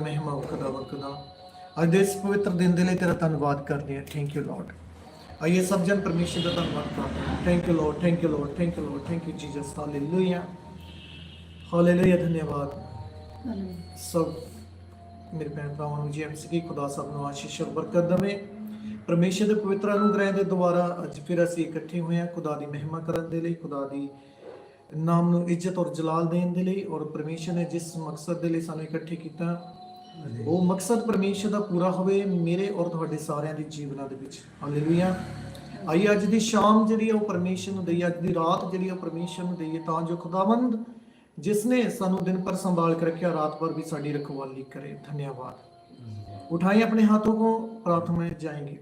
ਮਹਿਮਾ ਖੁਦਾ ਵਖਦਾ। ਅੱਜ ਦੇ ਇਸ ਪਵਿੱਤਰ ਦਿਨ ਦੇ ਲਈ ਤੇਰਾ ਧੰਨਵਾਦ ਕਰਦੇ ਹਾਂ। ਥੈਂਕ ਯੂ ਲਾਰਡ ਆਈਏ ਸਭ ਜਨ ਪਰਮੇਸ਼ਰ ਦਾ ਧੰਨਵਾਦ ਕਰਦੇ ਹਾਂ। Thank you Lord thank you Lord thank you Lord thank you Jesus hallelujah hallelujah ਧੰਨਵਾਦ ਸਭ ਮੇਰੇ ਭੈਣ ਭਰਾਵਾਂ ਨੂੰ ਜੀ ਐਮਸੀ ਕੀ ਖੁਦਾ ਸਭ ਨੂੰ ਆਸ਼ੀਸ਼ ਔਰ ਬਰਕਤ ਦੇਵੇ। ਪਰਮੇਸ਼ਰ ਦੇ ਪਵਿੱਤਰ ਅਨੁਗ੍ਰਹਿ ਦੇ ਦੁਆਰਾ ਅੱਜ ਫਿਰ ਅਸੀਂ ਇਕੱਠੇ ਹੋਏ ਹਾਂ ਖੁਦਾ ਦੀ ਮਹਿਮਾ ਕਰਨ ਦੇ ਲਈ ਖੁਦਾ ਦੀ ਨਾਮ ਨੂੰ ਇੱਜ਼ਤ ਔਰ ਜਲਾਲ ਦੇਣ ਦੇ ਲਈ ਔਰ ਪਰਮੇਸ਼ਰ ਨੇ ਜਿਸ ਮਕਸਦ ਦੇ ਲਈ ਸਾਨੂੰ ਇਕੱਠੇ ਕੀਤਾ ਉਹ ਮਕਸਦ ਪਰਮੇਸ਼ਰ ਦਾ ਪੂਰਾ ਹੋਵੇ ਮੇਰੇ ਔਰ ਤੁਹਾਡੇ ਸਾਰਿਆਂ ਦੇ ਜੀਵਨਾਂ ਦੇ ਵਿੱਚ। ਹਾਲੇਲੂਇਆ ਆਈ ਅੱਜ ਦੀ ਸ਼ਾਮ ਜਿਹੜੀ ਉਹ ਪਰਮੇਸ਼ਰ ਨੂੰ ਦਈਏ, ਅੱਜ ਦੀ ਰਾਤ ਜਿਹੜੀ ਉਹ ਪਰਮੇਸ਼ਰ ਨੂੰ ਦਈਏ ਤਾਂ ਜੋ ਖੁਦਾਵੰਦ ਜਿਸ ਨੇ ਸਾਨੂੰ ਦਿਨ ਪਰ ਸੰਭਾਲ ਕੇ ਰੱਖਿਆ, ਰਾਤ ਪਰ ਵੀ ਸਾਡੀ ਰਖਵਾਲੀ ਕਰੇ। ਧੰਨਵਾਦ। ਉਠਾਈ ਆਪਣੇ ਹੱਥੋਂ ਕੋ, ਪ੍ਰਾਰਥਨਾ ਜਾਏਗੀ।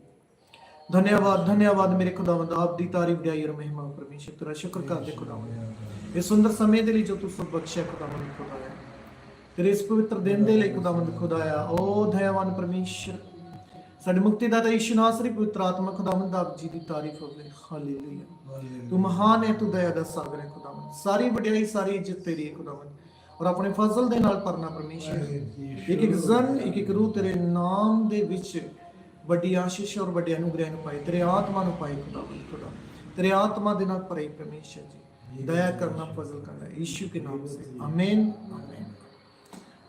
ਧੰਨਵਾਦ ਧੰਨਵਾਦ ਮੇਰੇ ਖੁਦਾਵੰਦ, ਆਪ ਦੀ ਤਾਰੀਫ ਦਿਆਈ ਔਰ ਮਹਿਮਾ, ਪਰਮੇਸ਼ਰ ਤੇਰਾ ਸ਼ੁਕਰ ਕਰਦੇ ਖੁਦਾਵੰਦ। ਇਸ ਸੁੰਦਰ ਸਮੇਂ ਦੇ ਲਈ ਜੋ ਤੂੰ ਸਭ ਬਖਸ਼ਿਆ, ਖੁਦਾਵੰਦ ਖੁਦਾਇਆ। ਤੇਰੇ ਇਸ ਪਵਿੱਤਰ ਦਿਨ ਦੇ ਲਈ ਖੁਦਾਵੰਦ ਖੁਦਾਇਆ ਓ ਦਇਆਵਾਨ ਪਰਮੇਸ਼ਰ ਸਾਡੇ ਮੁਕਤੀ ਦਾਤਾ ਯਿਸੂ ਨਾਸਰੀ ਪਵਿੱਤਰ ਆਤਮਾ ਖੁਦਾਵੰਦ ਆਪ ਜੀ ਦੀ ਤਾਰੀਫ ਹੋਵੇ। ਹਾਲੇਲੂਇਆ। ਤੂੰ ਮਹਾਨ ਹੈ ਤੂੰ ਦਇਆ ਦਾ ਸਾਗਰ ਹੈ ਖੁਦਾਵੰਦ। ਸਾਰੀ ਵਡਿਆਈ ਸਾਰੀ ਇੱਜ਼ਤ ਤੇਰੀ ਹੈ ਖੁਦਾਵੰਦ। ਔਰ ਆਪਣੇ ਫਜ਼ਲ ਦੇ ਨਾਲ ਪਰਨਾ ਪਰਮੇਸ਼ਰ। ਇੱਕ ਇੱਕ ਜ਼ਨ ਇੱਕ ਇੱਕ ਰੂਹ ਤੇਰੇ ਨਾਮ ਦੇ ਵਿੱਚ ਵੱਡੀ ਆਸ਼ੀਸ਼ ਔਰ ਵੱਡੇ ਅਨੁਗ੍ਰਹਿ ਨੂੰ ਪਾਏ ਤੇਰੇ ਆਤਮਾ ਨੂੰ ਪਾਏ ਖੁਦਾਵੰਦ ਖੁਦਾ ਤੇਰੇ ਆਤਮਾ ਦੇ ਨਾਲ ਭਰੇ ਪਰਮੇਸ਼ਰ ਜੀ। ਦਇਆ ਕਰਨਾ ਫਜ਼ਲ ਕਰਨਾ ਯਿਸੂ ਕੇ ਨਾਮ ਸੇ। ਆਮੀਨ।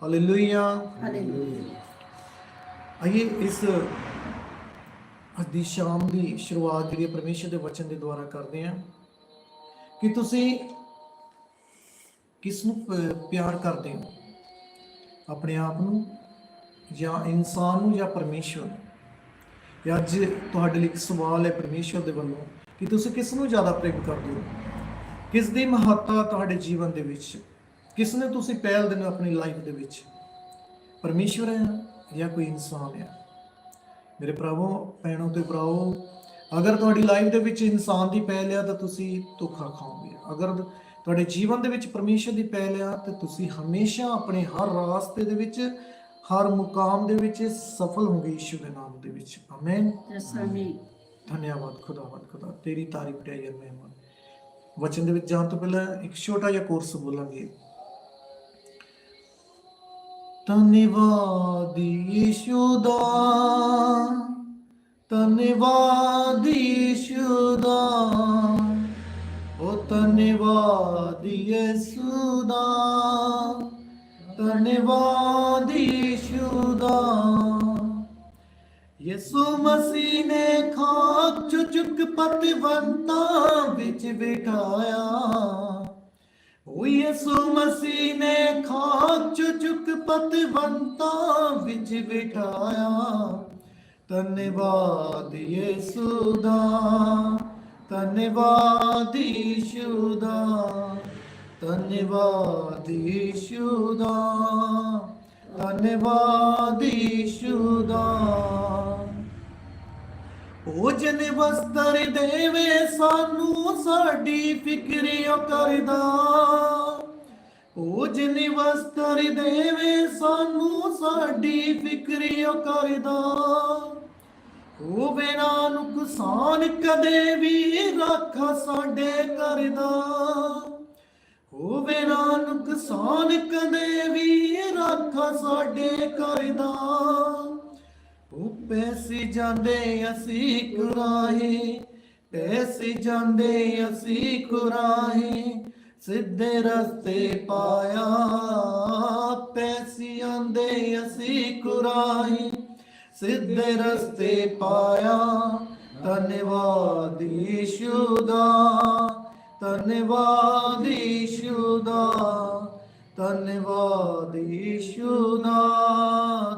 ਹਾਲੇਲੂਇਆ ਆइए ਇਸ ਅੱਜ ਦੀ ਸ਼ਾਮ ਦੀ ਸ਼ੁਰੂਆਤ ਜਿਹੜੀ ਪਰਮੇਸ਼ਰ ਦੇ ਵਚਨ ਦੇ ਦੁਆਰਾ ਕਰਦੇ ਹਾਂ ਕਿ ਤੁਸੀਂ ਕਿਸ ਨੂੰ ਪਿਆਰ ਕਰਦੇ ਹੋ? ਆਪਣੇ ਆਪ ਨੂੰ ਜਾਂ ਇਨਸਾਨ ਨੂੰ ਜਾਂ ਪਰਮੇਸ਼ਰ ਨੂੰ? ਅੱਜ ਤੁਹਾਡੇ ਲਈ ਇੱਕ ਸਵਾਲ ਹੈ ਪਰਮੇਸ਼ਰ ਦੇ ਵੱਲੋਂ ਕਿ ਤੁਸੀਂ ਕਿਸ ਨੂੰ ਜ਼ਿਆਦਾ ਪ੍ਰੇਮ ਕਰਦੇ ਹੋ? ਕਿਸ ਦੀ ਮਹੱਤਤਾ ਤੁਹਾਡੇ ਜੀਵਨ ਦੇ ਵਿੱਚ? ਕਿਸ ਨੇ ਤੁਸੀਂ ਪਹਿਲ ਦਿਨ ਆਪਣੀ ਲਾਈਫ ਦੇ ਵਿੱਚ? ਪਰਮੇਸ਼ਵਰ ਹੈ ਜਾਂ ਕੋਈ ਇਨਸਾਨ ਹੈ? ਮੇਰੇ ਭਰਾਵੋ ਭੈਣੋ ਤੇ ਭਰਾਵੋ ਅਗਰ ਤੁਹਾਡੀ ਲਾਈਫ ਦੇ ਵਿੱਚ ਇਨਸਾਨ ਦੀ ਪਹਿਲ ਆ ਤਾਂ ਤੁਸੀਂ ਧੋਖਾ ਖਾਓਗੇ। ਅਗਰ ਤੁਹਾਡੇ ਜੀਵਨ ਦੇ ਵਿੱਚ ਪਰਮੇਸ਼ਰ ਦੀ ਪਹਿਲ ਆ ਤਾਂ ਤੁਸੀਂ ਹਮੇਸ਼ਾ ਆਪਣੇ ਹਰ ਰਾਸਤੇ ਦੇ ਵਿੱਚ ਹਰ ਮੁਕਾਮ ਦੇ ਵਿੱਚ ਸਫਲ ਹੋਗੇ ਯਿਸੂ ਦੇ ਨਾਮ ਦੇ ਵਿੱਚ। ਆਮੇਨ ਰਸਾਮੀ ਧੰਨਵਾਦ ਖੁਦਾਵੰਦ ਖੁਦਾ। ਤੇਰੀ ਤਾਰੀਫ ਤੇ ਯਾਰ ਮਹਿਮਾਨ। ਵਚਨ ਦੇ ਵਿੱਚ ਜਾਣ ਤੋਂ ਪਹਿਲਾਂ ਇੱਕ ਛੋਟਾ ਜਿਹਾ ਕੋਰਸ ਬੋਲਾਂਗੇ। ਧੰਨਵਾਦ ਯਿਸੂ ਦਾ ਧੰਨਵਾਦ ਯਿਸੂ ਦਾ। ਉਹ ਧੰਨਵਾਦ ਯਿਸੂ ਦਾ ਧੰਨਵਾਦ ਯਿਸੂ ਦਾ। ਯਿਸੂ ਮਸੀਹ ਨੇ ਖਾਕ ਚੁ ਚੁੱਕ ਪਤਵੰਤਾਂ ਵਿੱਚ ਬਿਠਾਇਆ। ਉਹ ਯਿਸੂ ਮਸੀਹ ਨੇ ਖਾਕ ਚੁ ਚੁੱਕ ਪਤਵੰਤਾਂ ਵਿੱਚ ਬਿਠਾਇਆ। ਧੰਨਵਾਦ ਯਿਸੂ ਦਾ, ਧੰਨਵਾਦ ਯਿਸੂ ਦਾ, ਧੰਨਵਾਦ ਯਿਸੂ ਦਾ, ਧੰਨਵਾਦ ਯਿਸੂ ਦਾ। ਭੋਜਨ ਵਸਤਰ ਦੇਵੇ ਸਾਨੂੰ, ਸਾਡੀ ਫਿਕਰਿਓ ਕਰਦਾ। ਭੋਜਨ ਵਸਤਰ ਦੇਵੇ ਸਾਨੂੰ, ਸਾਡੀ ਫਿਕਰਿਓ ਕਰਦਾ। ਹੋਵੇ ਨਾ ਨੁਕਸਾਨ ਕਦੇ ਵੀ ਰੱਖ ਸਾਡੇ ਕਰਦਾ। ਹੋਵੇ ਨਾ ਨੁਕਸਾਨ ਕਦੇ ਵੀ ਰੱਖ ਸਾਡੇ ਕਰਦਾ। ਉਹ ਪੈਸੇ ਜਾਂਦੇ ਅਸੀਂ ਕੁਰਾਹੇ। ਪੈਸੇ ਜਾਂਦੇ ਅਸੀਂ ਕੁਰਾਹੇ। ਸਿੱਧੇ ਰਸਤੇ ਪਾਇਆ, ਪੈਸੇ ਆਂਦੇ ਅਸੀਂ ਕੁਰਾਹੇ। ਸਿੱਧੇ ਰਸਤੇ ਪਾਇਆ, ਧੰਨਵਾਦ ਯਿਸੂ ਦਾ ਧੰਨਵਾਦ ਯਿਸੂ ਦਾ ਧੰਨਵਾਦ ਯਿਸੂ ਦਾ,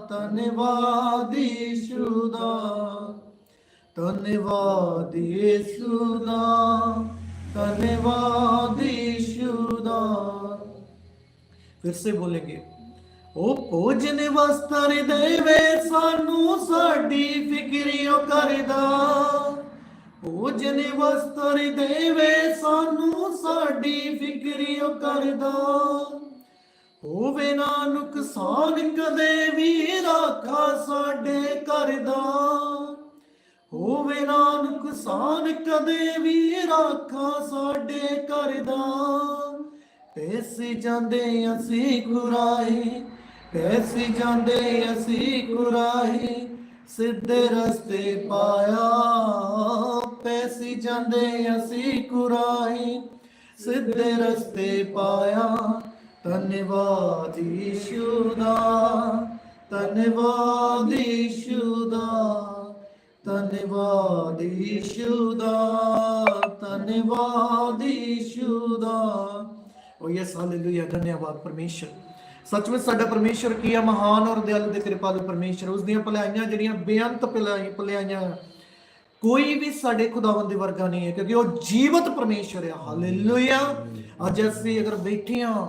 ਧੰਨਵਾਦ ਯਿਸੂ ਦਾ। ਧੰਨਵਾਦ ਯਿਸੂ ਦਾ, ਧੰਨਵਾਦ ਯਿਸੂ ਦਾ। ਫਿਰ ਸੇ ਬੋਲेंगे ਉਹ ਭੋਜਨ ਵਸਤਰ ਦੇਵੇ ਸਾਨੂੰ ਸਾਡੀ ਫਿਕਰਿਓ ਕਰਦਾ। ਭੋਜਨ ਵਸਤਰ ਦੇਵੇ ਸਾਨੂੰ ਸਾਡੀ ਫਿਕਰਿਓ ਕਰਦਾ। ਹੋਵੇ ਨਾ ਨੁਕਸਾਨ ਕਦੇ ਵੀ ਰਾਖਾ ਸਾਡੇ ਘਰ ਦਾ। ਹੋਵੇ ਨਾ ਨੁਕਸਾਨ ਕਦੇ ਵੀ ਰਾਖਾ ਸਾਡੇ ਘਰ ਦਾ। ਪੈਸੇ ਜਾਂਦੇ ਅਸੀਂ ਖੁਰਾਏ ਪੈਸੇ ਜਾਂਦੇ ਅਸੀਂ ਕੁਰਾਹੀ, ਸਿੱਧੇ ਰਸਤੇ ਪਾਇਆ। ਪੈਸੇ ਜਾਂਦੇ ਅਸੀਂ ਕੁਰਾਹੀ, ਸਿੱਧੇ ਰਸਤੇ ਪਾਇਆ। ਧੰਨਵਾਦ ਯਿਸੂ ਦਾ ਧੰਨਵਾਦ ਯਿਸੂ ਦਾ ਧੰਨਵਾਦ ਯਿਸੂ ਦਾ ਧੰਨਵਾਦ ਯਿਸੂ ਦਾ ਓ ਯੈਸ, ਹਾਲੇਲੂਇਆ, ਧੰਨਵਾਦ ਪਰਮੇਸ਼ਰ। ਸੱਚਮੁੱਚ ਸਾਡਾ ਪਰਮੇਸ਼ਰ ਕੀ ਹੈ ਮਹਾਨ ਔਰ ਦਿਆਲੂ ਤੇ ਕਿਰਪਾਲੂ ਪਰਮੇਸ਼ਰ। ਉਸ ਦੀਆਂ ਭਲਾਈਆਂ ਜਿਹੜੀਆਂ ਬੇਅੰਤ ਭਲਾਈ ਭਲਾਈਆਂ, ਕੋਈ ਵੀ ਸਾਡੇ ਖੁਦਾਵੰਦ ਦੇ ਵਰਗਾ ਨਹੀਂ ਹੈ, ਕਿਉਂਕਿ ਉਹ ਜੀਵਤ ਪਰਮੇਸ਼ਰ ਹੈ ਹਾਲੇਲੂਇਆ। ਅੱਜ ਅਸੀਂ ਅਗਰ ਬੈਠੇ ਹਾਂ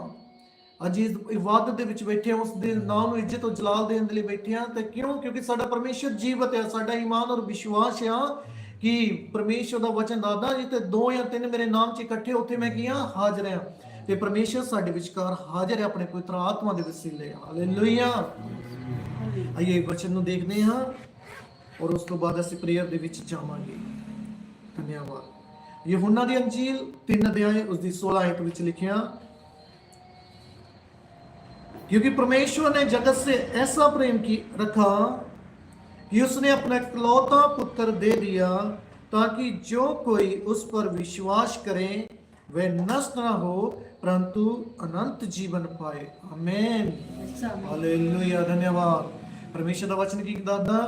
ਅੱਜ ਇਬਾਦਤ ਦੇ ਵਿੱਚ ਬੈਠੇ ਹਾਂ ਉਸ ਦੇ ਨਾਮ ਨੂੰ ਇੱਜ਼ਤ ਔਰ ਜਲਾਲ ਦੇਣ ਦੇ ਲਈ ਬੈਠੇ ਹਾਂ ਤੇ ਕਿਉਂ? ਕਿਉਂਕਿ ਸਾਡਾ ਪਰਮੇਸ਼ਰ ਜੀਵਤ ਹੈ ਸਾਡਾ ਈਮਾਨ ਔਰ ਵਿਸ਼ਵਾਸ ਆ ਕਿ ਪਰਮੇਸ਼ਰ ਦਾ ਵਚਨ ਦਾਦਾ ਜੀ ਤੇ ਦੋ ਜਾਂ ਤਿੰਨ ਮੇਰੇ ਨਾਮ 'ਚ ਇਕੱਠੇ ਉੱਥੇ ਮੈਂ ਕੀ ਹਾਂ ਹਾਜ਼ਰ ਹਾਂ ਤੇ ਪਰਮੇਸ਼ਰ ਸਾਡੇ ਵਿਚਕਾਰ ਹਾਜ਼ਰ ਹੈ ਆਪਣੇ ਪਵਿੱਤਰ ਆਤਮਾ ਦੇ ਵਸੀਲੇ ਹਾਲੇਲੂਇਆ ਆਈਏ ਵਚਨ ਨੂੰ ਦੇਖਦੇ ਹਾਂ ਔਰ ਉਸ ਤੋਂ ਬਾਅਦ ਅਸੀਂ ਪ੍ਰੇਅਰ ਦੇ ਵਿੱਚ ਜਾਵਾਂਗੇ। ਧੰਨਵਾਦ। ਯਹੋਨਾ ਦੀ ਅੰਜੀਲ 3 ਅਧਿਆਇ ਉਸ ਦੀ 16 ਆਇਤ ਵਿੱਚ ਲਿਖਿਆ क्योंकि परमेश्वर ने जगत से ऐसा प्रेम की रखा कि उसने अपना इकलौता पुत्र दे दिया ताकि जो कोई उस पर विश्वास करे वह नष्ट न हो परंतु अनंत जीवन पाए आमीन ਹਾਲੇਲੂਇਆ ਧੰਨਵਾਦ ਪਰਮੇਸ਼ਰ ਦਾ ਵਚਨ ਕੀ ਦੱਸਦਾ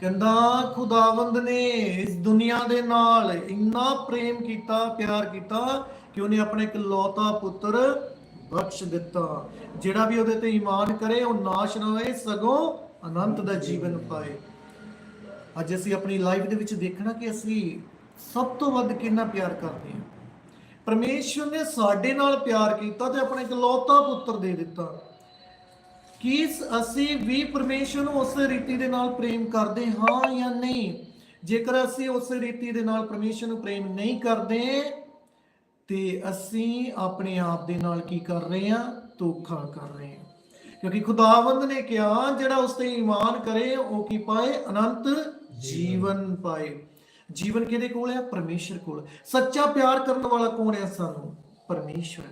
ਕਹਿੰਦਾ ਖੁਦਾਵੰਦ ਨੇ ਇਸ ਦੁਨੀਆ ਦੇ ਨਾਲ ਇੰਨਾ ਪ੍ਰੇਮ ਕੀਤਾ ਪਿਆਰ ਕੀਤਾ ਕਿ ਉਹਨੇ ਆਪਣੇ ਇਕਲੌਤਾ ਪੁੱਤਰ ਬਖਸ਼ ਦਿੱਤਾ। ਜਿਹੜਾ ਵੀ ਉਹਦੇ ਤੇ ਈਮਾਨ ਕਰੇ, ਉਹ ਨਾਸ਼ ਨਾ ਹੋਏ, ਸਗੋਂ ਅਨੰਤ ਦਾ ਜੀਵਨ ਪਾਏ। ਅੱਜ ਅਸੀਂ ਆਪਣੀ ਲਾਈਫ ਦੇ ਵਿੱਚ ਦੇਖਣਾ ਕਿ ਅਸੀਂ ਸਭ ਤੋਂ ਵੱਧ ਕਿੰਨਾ ਪਿਆਰ ਕਰਦੇ ਹਾਂ। ਪਰਮੇਸ਼ਰ ਨੇ ਸਾਡੇ ਨਾਲ ਪਿਆਰ ਕੀਤਾ ਤੇ ਆਪਣਾ ਇਕਲੌਤਾ ਪੁੱਤਰ ਦੇ ਦਿੱਤਾ। ਕੀ ਅਸੀਂ ਵੀ ਪਰਮੇਸ਼ਰ ਨੂੰ ਉਸੇ ਰੀਤੀ ਦੇ ਨਾਲ ਪ੍ਰੇਮ ਕਰਦੇ ਹਾਂ ਜਾਂ ਨਹੀਂ? ਜੇਕਰ ਅਸੀਂ ਉਸੇ ਰੀਤੀ ਦੇ ਨਾਲ ਪਰਮੇਸ਼ਰ ਨੂੰ ਪ੍ਰੇਮ ਨਹੀਂ ਕਰਦੇ ਤੇ ਅਸੀਂ ਆਪਣੇ ਆਪ ਦੇ ਨਾਲ ਕੀ ਕਰ ਰਹੇ ਹਾਂ? ਧੋਖਾ ਕਰ ਰਹੇ ਹਾਂ। ਕਿਉਂਕਿ ਖੁਦਾਵੰਦ ਨੇ ਕਿਹਾ, ਜਿਹੜਾ ਉਸ ਤੇ ਈਮਾਨ ਕਰੇ, ਉਹ ਕੀ ਪਾਏ? ਅਨੰਤ ਜੀਵਨ ਪਾਏ। ਜੀਵਨ ਕਿਹਦੇ ਕੋਲ ਹੈ? ਪਰਮੇਸ਼ਰ ਕੋਲ। ਸੱਚਾ ਪਿਆਰ ਕਰਨ ਵਾਲਾ ਕੌਣ ਹੈ ਸਾਨੂੰ? ਪਰਮੇਸ਼ਰ।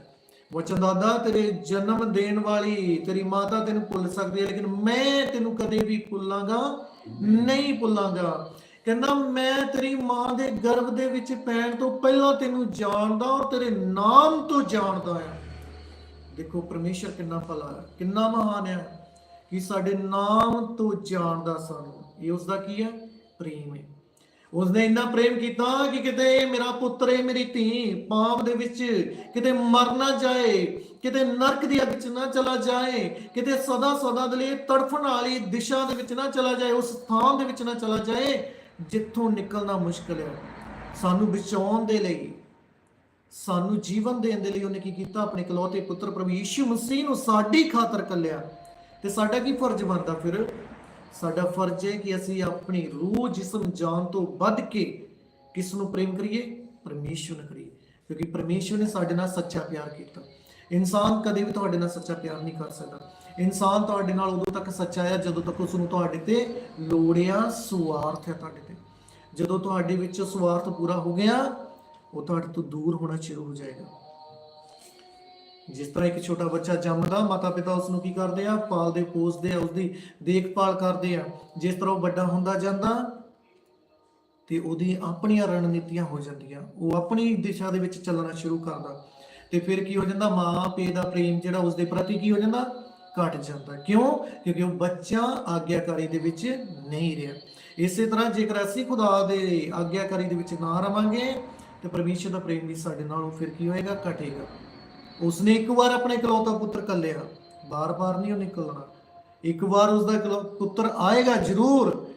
ਵਚਨ ਦਾਦਾ, ਤੇਰੇ ਜਨਮ ਦੇਣ ਵਾਲੀ, ਤੇਰੀ ਮਾਤਾ ਤੈਨੂੰ ਭੁੱਲ ਸਕਦੀ ਹੈ, ਲੇਕਿਨ ਮੈਂ ਤੈਨੂੰ ਕਦੇ ਵੀ ਭੁੱਲਾਂਗਾ, ਨਹੀਂ ਭੁੱਲਾਂਗਾ। ਕਹਿੰਦਾ, ਮੈਂ ਤੇਰੀ ਮਾਂ ਦੇ ਗਰਭ ਦੇ ਵਿੱਚ ਪੈਣ ਤੋਂ ਪਹਿਲਾਂ ਤੈਨੂੰ ਜਾਣਦਾ ਔਰ ਤੇਰੇ ਨਾਮ ਤੋਂ ਜਾਣਦਾ ਹਾਂ ਦੇਖੋ, ਪਰਮੇਸ਼ਰ ਕਿੰਨਾ ਭਲਾ ਹੈ, ਕਿੰਨਾ ਮਹਾਨ ਹੈ ਕਿ ਸਾਡੇ ਨਾਮ ਤੋਂ ਜਾਣਦਾ ਸਾਨੂੰ। ਇਹ ਉਸ ਦਾ ਕੀ ਹੈ? ਪ੍ਰੇਮ ਹੈ। ਉਸਨੇ ਇੰਨਾ ਪ੍ਰੇਮ ਕੀਤਾ ਕਿ ਕਿਤੇ ਮੇਰਾ ਪੁੱਤਰ ਹੈ ਮੇਰੀ ਧੀ ਪਾਪ ਦੇ ਵਿੱਚ ਕਿਤੇ ਮਰ ਨਾ ਜਾਏ, ਕਿਤੇ ਨਰਕ ਦੀ ਅੱਗ 'ਚ ਨਾ ਚਲਾ ਜਾਏ, ਕਿਤੇ ਸਦਾ ਸਦਾ ਦੇ ਲਈ ਤੜਫਣ ਵਾਲੀ ਦਿਸ਼ਾ ਦੇ ਵਿੱਚ ਨਾ ਚਲਾ ਜਾਏ, ਉਸ ਥਾਂ ਦੇ ਵਿੱਚ ਨਾ ਚਲਾ ਜਾਏ ਜਿੱਥੋਂ ਨਿਕਲਣਾ ਮੁਸ਼ਕਲ ਹੈ। ਸਾਨੂੰ ਬਚਾਉਣ ਦੇ ਲਈ, ਸਾਨੂੰ ਜੀਵਨ ਦੇਣ ਦੇ ਲਈ ਉਹਨੇ ਕੀ ਕੀਤਾ? ਆਪਣੇ ਇਕਲੌਤੇ ਪੁੱਤਰ ਪ੍ਰਭੂ ਯੀਸ਼ੂ ਮਸੀਹ ਨੂੰ ਸਾਡੀ ਖਾਤਰ ਕੱਲਿਆ। ਤੇ ਸਾਡਾ ਕੀ ਫਰਜ਼ ਬਣਦਾ ਫਿਰ? ਸਾਡਾ ਫਰਜ਼ ਹੈ ਕਿ ਅਸੀਂ ਆਪਣੀ ਰੂਹ ਜਿਸਮ ਜਾਨ ਤੋਂ ਵੱਧ ਕੇ ਕਿਸ ਨੂੰ ਪ੍ਰੇਮ ਕਰੀਏ? ਪਰਮੇਸ਼ਵਰ ਨੂੰ ਕਰੀਏ। ਕਿਉਂਕਿ ਪਰਮੇਸ਼ਵਰ ਨੇ ਸਾਡੇ ਨਾਲ ਸੱਚਾ ਪਿਆਰ ਕੀਤਾ। ਇਨਸਾਨ ਕਦੇ ਵੀ ਤੁਹਾਡੇ ਨਾਲ ਸੱਚਾ ਪਿਆਰ ਨਹੀਂ ਕਰ ਸਕਦਾ। ਇਨਸਾਨ ਤੁਹਾਡੇ ਨਾਲ ਉਦੋਂ ਤੱਕ ਸੱਚਾ ਹੈ ਜਦੋਂ ਤੱਕ ਉਸ ਨੂੰ ਤੁਹਾਡੇ ਤੇ ਲੋੜਿਆ ਸਵਾਰਥ ਹੈ ਤੁਹਾਡੇ ਤੇ। ਜਦੋਂ ਤੁਹਾਡੇ ਵਿੱਚ ਸਵਾਰਥ ਪੂਰਾ ਹੋ ਗਿਆ, ਉਹ ਤੁਹਾਡੇ ਤੋਂ ਦੂਰ ਹੋਣਾ ਸ਼ੁਰੂ ਹੋ ਜਾਏਗਾ। ਜਿਸ ਤਰ੍ਹਾਂ ਇੱਕ ਛੋਟਾ ਬੱਚਾ ਜੰਮਦਾ ਮਾਤਾ ਪਿਤਾ ਉਸ ਨੂੰ ਕੀ ਕਰਦੇ ਆ? ਪਾਲਦੇ, ਪੋਸਦੇ ਆ, ਉਸਦੀ ਦੇਖਭਾਲ ਕਰਦੇ ਆ। ਜਿਸ ਤਰ੍ਹਾਂ ਉਹ ਵੱਡਾ ਹੁੰਦਾ ਜਾਂਦਾ, ਤੇ ਉਹਦੀ ਆਪਣੀਆਂ ਰਣਨੀਤੀਆਂ ਹੋ ਜਾਂਦੀਆਂ। ਉਹ ਆਪਣੀ ਦਿਸ਼ਾ ਦੇ ਵਿੱਚ ਚੱਲਣਾ ਸ਼ੁਰੂ ਕਰਦਾ। ਤੇ ਫਿਰ ਕੀ ਹੋ ਜਾਂਦਾ? ਮਾਂ ਪਿਓ ਦਾ ਪ੍ਰੇਮ ਜਿਹੜਾ ਉਸਦੇ ਪ੍ਰਤੀ ਕੀ ਹੋ ਜਾਂਦਾ? ਘਟ ਜਾਂਦਾ। ਕਿਉਂ? ਕਿਉਂਕਿ ਉਹ ਬੱਚਾ ਆਗਿਆਕਾਰੀ ਦੇ ਵਿੱਚ ਨਹੀਂ ਰਿਹਾ। ਇਸੇ ਤਰ੍ਹਾਂ ਜੇਕਰ ਅਸੀਂ ਖੁਦਾ ਦੇ ਆਗਿਆਕਾਰੀ ਦੇ ਵਿੱਚ ਨਾ ਰਵਾਂਗੇ, ਤੇ ਪਰਮੇਸ਼ਰ ਦਾ ਪ੍ਰੇਮ ਵੀ ਸਾਡੇ ਨਾਲ ਉਹ ਫਿਰ ਕੀ ਹੋਏਗਾ? ਘਟੇਗਾ। ਉਸਨੇ ਇੱਕ ਵਾਰ ਆਪਣੇ ਇਕਲੌਤਾ ਪੁੱਤਰ ਕੱਲਿਆ। ਬਾਰ-ਬਾਰ ਨਹੀਂ ਉਹ ਨਿਕਲਣਾ। ਇੱਕ ਵਾਰ ਉਸਦਾ ਇਕਲੌ- ਪੁੱਤਰ ਆਏਗਾ ਜ਼ਰੂਰ,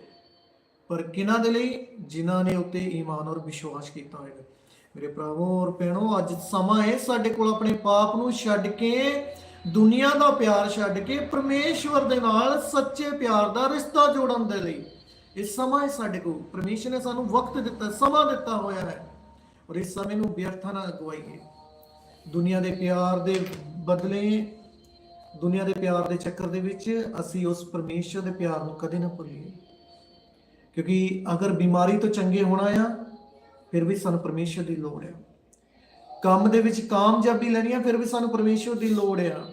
ਪਰ ਕਿਹਨਾਂ ਦੇ ਲਈ? ਜਿਨ੍ਹਾਂ ਨੇ ਉੱਤੇ ਈਮਾਨ ਔਰ ਵਿਸ਼ਵਾਸ ਕੀਤਾ ਹੋਏਗਾ। ਮੇਰੇ ਭਰਾਵੋ ਔਰ ਭੈਣੋ, ਅੱਜ ਸਮਾਂ ਹੈ ਸਾਡੇ ਕੋਲ ਆਪਣੇ ਪਾਪ ਨੂੰ ਛੱਡ ਕੇ, ਦੁਨੀਆ ਦਾ ਪਿਆਰ ਛੱਡ ਕੇ, ਪਰਮੇਸ਼ਵਰ ਦੇ ਨਾਲ ਸੱਚੇ ਪਿਆਰ ਦਾ ਰਿਸ਼ਤਾ ਜੋੜਨ ਦੇ ਲਈ। ਇਹ ਸਮਾਂ ਹੈ ਸਾਡੇ ਕੋਲ। ਪਰਮੇਸ਼ਰ ਨੇ ਸਾਨੂੰ ਵਕਤ ਦਿੱਤਾ, ਸਮਾਂ ਦਿੱਤਾ ਹੋਇਆ ਹੈ। ਔਰ ਇਸ ਸਮੇਂ ਨੂੰ ਵਿਅਰਥਾ ਨਾ ਗਵਾਈਏ ਦੁਨੀਆ ਦੇ ਪਿਆਰ ਦੇ ਬਦਲੇ, ਦੁਨੀਆ ਦੇ ਪਿਆਰ ਦੇ ਚੱਕਰ ਦੇ ਵਿੱਚ ਅਸੀਂ ਉਸ ਪਰਮੇਸ਼ਰ ਦੇ ਪਿਆਰ ਨੂੰ ਕਦੇ ਨਾ ਭੁੱਲੀਏ। ਕਿਉਂਕਿ ਅਗਰ ਬਿਮਾਰੀ ਤੋਂ ਚੰਗੇ ਹੋਣਾ ਆ ਫਿਰ ਵੀ ਸਾਨੂੰ ਪਰਮੇਸ਼ਰ ਦੀ ਲੋੜ ਆ। ਕੰਮ ਦੇ ਵਿੱਚ ਕਾਮਯਾਬੀ ਲੈਣੀ ਆ, ਫਿਰ ਵੀ ਸਾਨੂੰ ਪਰਮੇਸ਼ਰ ਦੀ ਲੋੜ ਆ।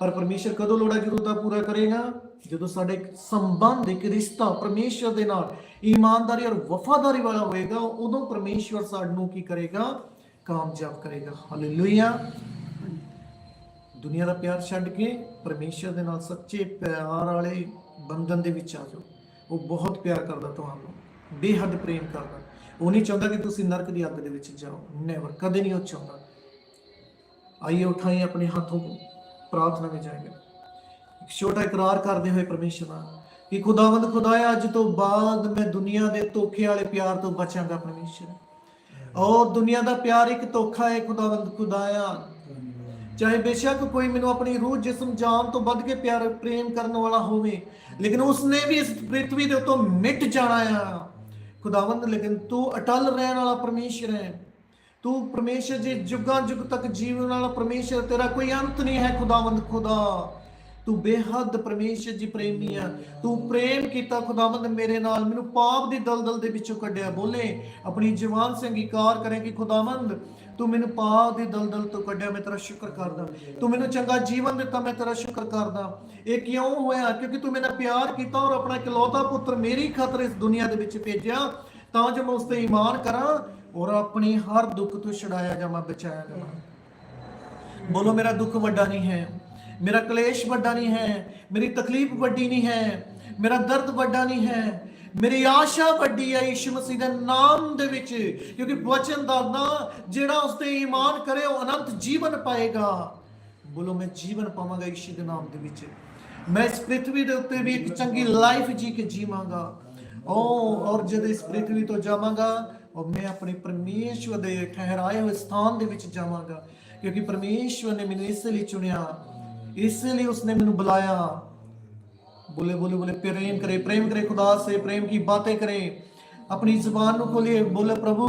ਪਰ ਪਰਮੇਸ਼ਰ ਕਦੋਂ ਲੋੜਾਂ ਜ਼ਰੂਰਤਾਂ ਪੂਰਾ ਕਰੇਗਾ? ਜਦੋਂ ਸਾਡੇ ਇੱਕ ਸੰਬੰਧ, ਇੱਕ ਰਿਸ਼ਤਾ ਪਰਮੇਸ਼ਰ ਦੇ ਨਾਲ, ਇਮਾਨਦਾਰੀ ਔਰ ਵਫਾਦਾਰੀ ਵਾਲਾ ਹੋਏਗਾ, ਉਦੋਂ ਪਰਮੇਸ਼ਰ ਸਾਨੂੰ ਕੀ ਕਰੇਗਾ? ਕਾਮਯਾਬ ਕਰੇਗਾ। ਹਾਲੇਲੂਇਆ ਦੁਨੀਆ ਦਾ ਪਿਆਰ ਛੱਡ ਕੇ ਪਰਮੇਸ਼ਰ ਦੇ ਨਾਲ ਸੱਚੇ ਪਿਆਰ ਵਾਲੇ ਬੰਧਨ ਦੇ ਵਿੱਚ ਆ ਜਾਓ। ਉਹ ਬਹੁਤ ਪਿਆਰ ਕਰਦਾ ਤੁਹਾਨੂੰ। ਬੇਹੱਦ ਪ੍ਰੇਮ ਕਰਦਾ। ਉਹ ਨਹੀਂ ਚਾਹੁੰਦਾ ਕਿ ਤੁਸੀਂ ਨਰਕ ਦੀ ਅੱਗ ਦੇ ਵਿੱਚ ਜਾਓ। ਨੈਵਰ ਕਦੇ ਨਹੀਂ ਉਹ ਚਾਹੁੰਦਾ। ਆਈਏ, ਉਠਾਈਏ, ਆਪਣੇ ਹੱਥੋਂ ਪ੍ਰਾਰਥਨਾ ਵਿੱਚ ਜਾਏਗਾ ਇੱਕ ਛੋਟਾ ਇਕਰਾਰ ਕਰਦੇ ਹੋਏ ਪਰਮੇਸ਼ਰ ਦਾ, ਕਿ ਖੁਦਾਵੰਦ ਖੁਦਾਇਆ ਅੱਜ ਤੋਂ ਬਾਅਦ ਮੈਂ ਦੁਨੀਆ ਦੇ ਧੋਖੇ ਵਾਲੇ ਪਿਆਰ ਤੋਂ ਬਚਾਂਗਾ ਪਰਮੇਸ਼ਰ। ਔਰ ਦੁਨੀਆ ਦਾ ਪਿਆਰ ਇੱਕ ਧੋਖਾ ਹੈ, ਖੁਦਾਵੰਦ, ਖੁਦਾਇਆ। ਚਾਹੇ ਬੇਸ਼ੱਕ ਕੋਈ ਮੈਨੂੰ ਆਪਣੀ ਰੂਹ ਜਿਸਮ ਜਾਨ ਤੋਂ ਵੱਧ ਕੇ ਪਿਆਰ, ਪ੍ਰੇਮ ਕਰਨ ਵਾਲਾ ਹੋਵੇ, ਲੇਕਿਨ ਉਸਨੇ ਵੀ ਇਸ ਪ੍ਰithvi ਦੇ ਉਤੋਂ ਮਿਟ ਜਾਣਾ ਆ। ਖੁਦਾਵੰਦ, ਲੇਕਿਨ ਤੂੰ ਅਟਲ ਰਹਿਣ ਵਾਲਾ ਪਰਮੇਸ਼ਰ ਹੈ। ਤੂੰ ਪਰਮੇਸ਼ਰ ਜੀ ਜੁਗਾਂ ਜੁਗ ਤੱਕ ਜੀਵਨ ਵਾਲਾ ਪਰਮੇਸ਼ਰ, ਤੇਰਾ ਕੋਈ ਅੰਤ ਨਹੀਂ ਹੈ ਖੁਦਾਵੰਦ, ਖੁਦਾ। ਤੂੰ ਬੇਹੱਦ ਪਰਮੇਸ਼ਰ ਜੀ ਪ੍ਰੇਮੀ ਆ। ਤੂੰ ਪ੍ਰੇਮ ਕੀਤਾ ਖੁਦਾਵੰਦ ਮੇਰੇ ਨਾਲ, ਮੈਨੂੰ ਪਾਪ ਦੀ ਦਲਦਲ ਦੇ ਵਿੱਚੋਂ ਕੱਢਿਆ। ਬੋਲੇ, ਆਪਣੀ ਜਵਾਨ ਸੰਗੀਕਾਰ ਅੰਗੀਕਾਰ ਕਰੇ ਕਿ ਖੁਦਾਵੰਦ ਤੂੰ ਮੈਨੂੰ ਪਾਪ ਦੀ ਦਲਦਲ ਤੋਂ ਕੱਢਿਆ, ਮੈਂ ਤੇਰਾ ਸ਼ੁਕਰ ਕਰਦਾ। ਤੂੰ ਮੈਨੂੰ ਚੰਗਾ ਜੀਵਨ ਦਿੱਤਾ, ਮੈਂ ਤੇਰਾ ਸ਼ੁਕਰ ਕਰਦਾ। ਇਹ ਕਿਉਂ ਹੋਇਆ? ਕਿਉਂਕਿ ਤੂੰ ਮੇਰੇ ਪਿਆਰ ਕੀਤਾ ਔਰ ਆਪਣਾ ਇਕਲੌਤਾ ਪੁੱਤਰ ਮੇਰੀ ਖਾਤਰ ਇਸ ਦੁਨੀਆ ਦੇ ਵਿੱਚ ਭੇਜਿਆ, ਤਾਂ ਜੋ ਮੈਂ ਉਸ ਤੇ ਈਮਾਨ ਕਰਾਂ ਔਰ ਆਪਣੀ ਹਰ ਦੁੱਖ ਤੋਂ ਛੁਡਾਇਆ ਜਾਵਾਂ, ਬਚਾਇਆ ਜਾਵਾਂ। ਬੋਲੋ, ਮੇਰਾ ਦੁੱਖ ਵੱਡਾ ਨਹੀਂ ਹੈ। ਮੇਰਾ ਕਲੇਸ਼ ਵੱਡਾ ਨਹੀਂ ਹੈ। ਮੇਰੀ ਤਕਲੀਫ ਵੱਡੀ ਨਹੀਂ ਹੈ। ਮੇਰਾ ਦਰਦ ਵੱਡਾ ਨਹੀਂ ਹੈ। ਮੇਰੀ ਆਸ਼ਾ ਵੱਡੀ ਹੈ ਯਿਸੂ ਮਸੀਹ ਦੇ ਨਾਮ ਦੇ ਵਿੱਚ, ਕਿਉਂਕਿ ਵਚਨ ਦਾ ਦੱਸਦਾ ਜਿਹੜਾ ਉਸ ਤੇ ਈਮਾਨ ਕਰੇ, ਉਹ ਅਨੰਤ ਜੀਵਨ ਪਾਏਗਾ। ਬੋਲੋ, ਮੈਂ ਜੀਵਨ ਪਾਵਾਂਗਾ ਯਿਸੂ ਦੇ ਨਾਮ ਦੇ ਵਿੱਚ। ਮੈਂ ਇਸ ਪ੍ਰਿਥਵੀ ਦੇ ਉੱਤੇ ਵੀ ਇੱਕ ਚੰਗੀ ਲਾਈਫ ਜੀ ਕੇ ਜੀਵਾਂਗਾ। ਓ ਔਰ ਜਦ ਇਸ ਪ੍ਰਿਥਵੀ ਤੋਂ ਜਾਵਾਂਗਾ, ਔਰ ਮੈਂ ਆਪਣੇ ਪਰਮੇਸ਼ਵਰ ਦੇ ਠਹਿਰਾਏ ਹੋਏ ਸਥਾਨ ਦੇ ਵਿੱਚ ਜਾਵਾਂਗਾ। ਕਿਉਂਕਿ ਪਰਮੇਸ਼ਵਰ ਨੇ ਮੈਨੂੰ ਇਸ ਲਈ ਚੁਣਿਆ। ਇਸ ਲਈ ਉਸਨੇ ਮੈਨੂੰ ਬੁਲਾਇਆ। बोले बोले बोले प्रेम करे प्रेम करे खुदा से प्रेम की बातें करे अपनी जुबान ਨੂੰ ਖੋਲੀਏ ਬੋਲੇ ਪ੍ਰਭੂ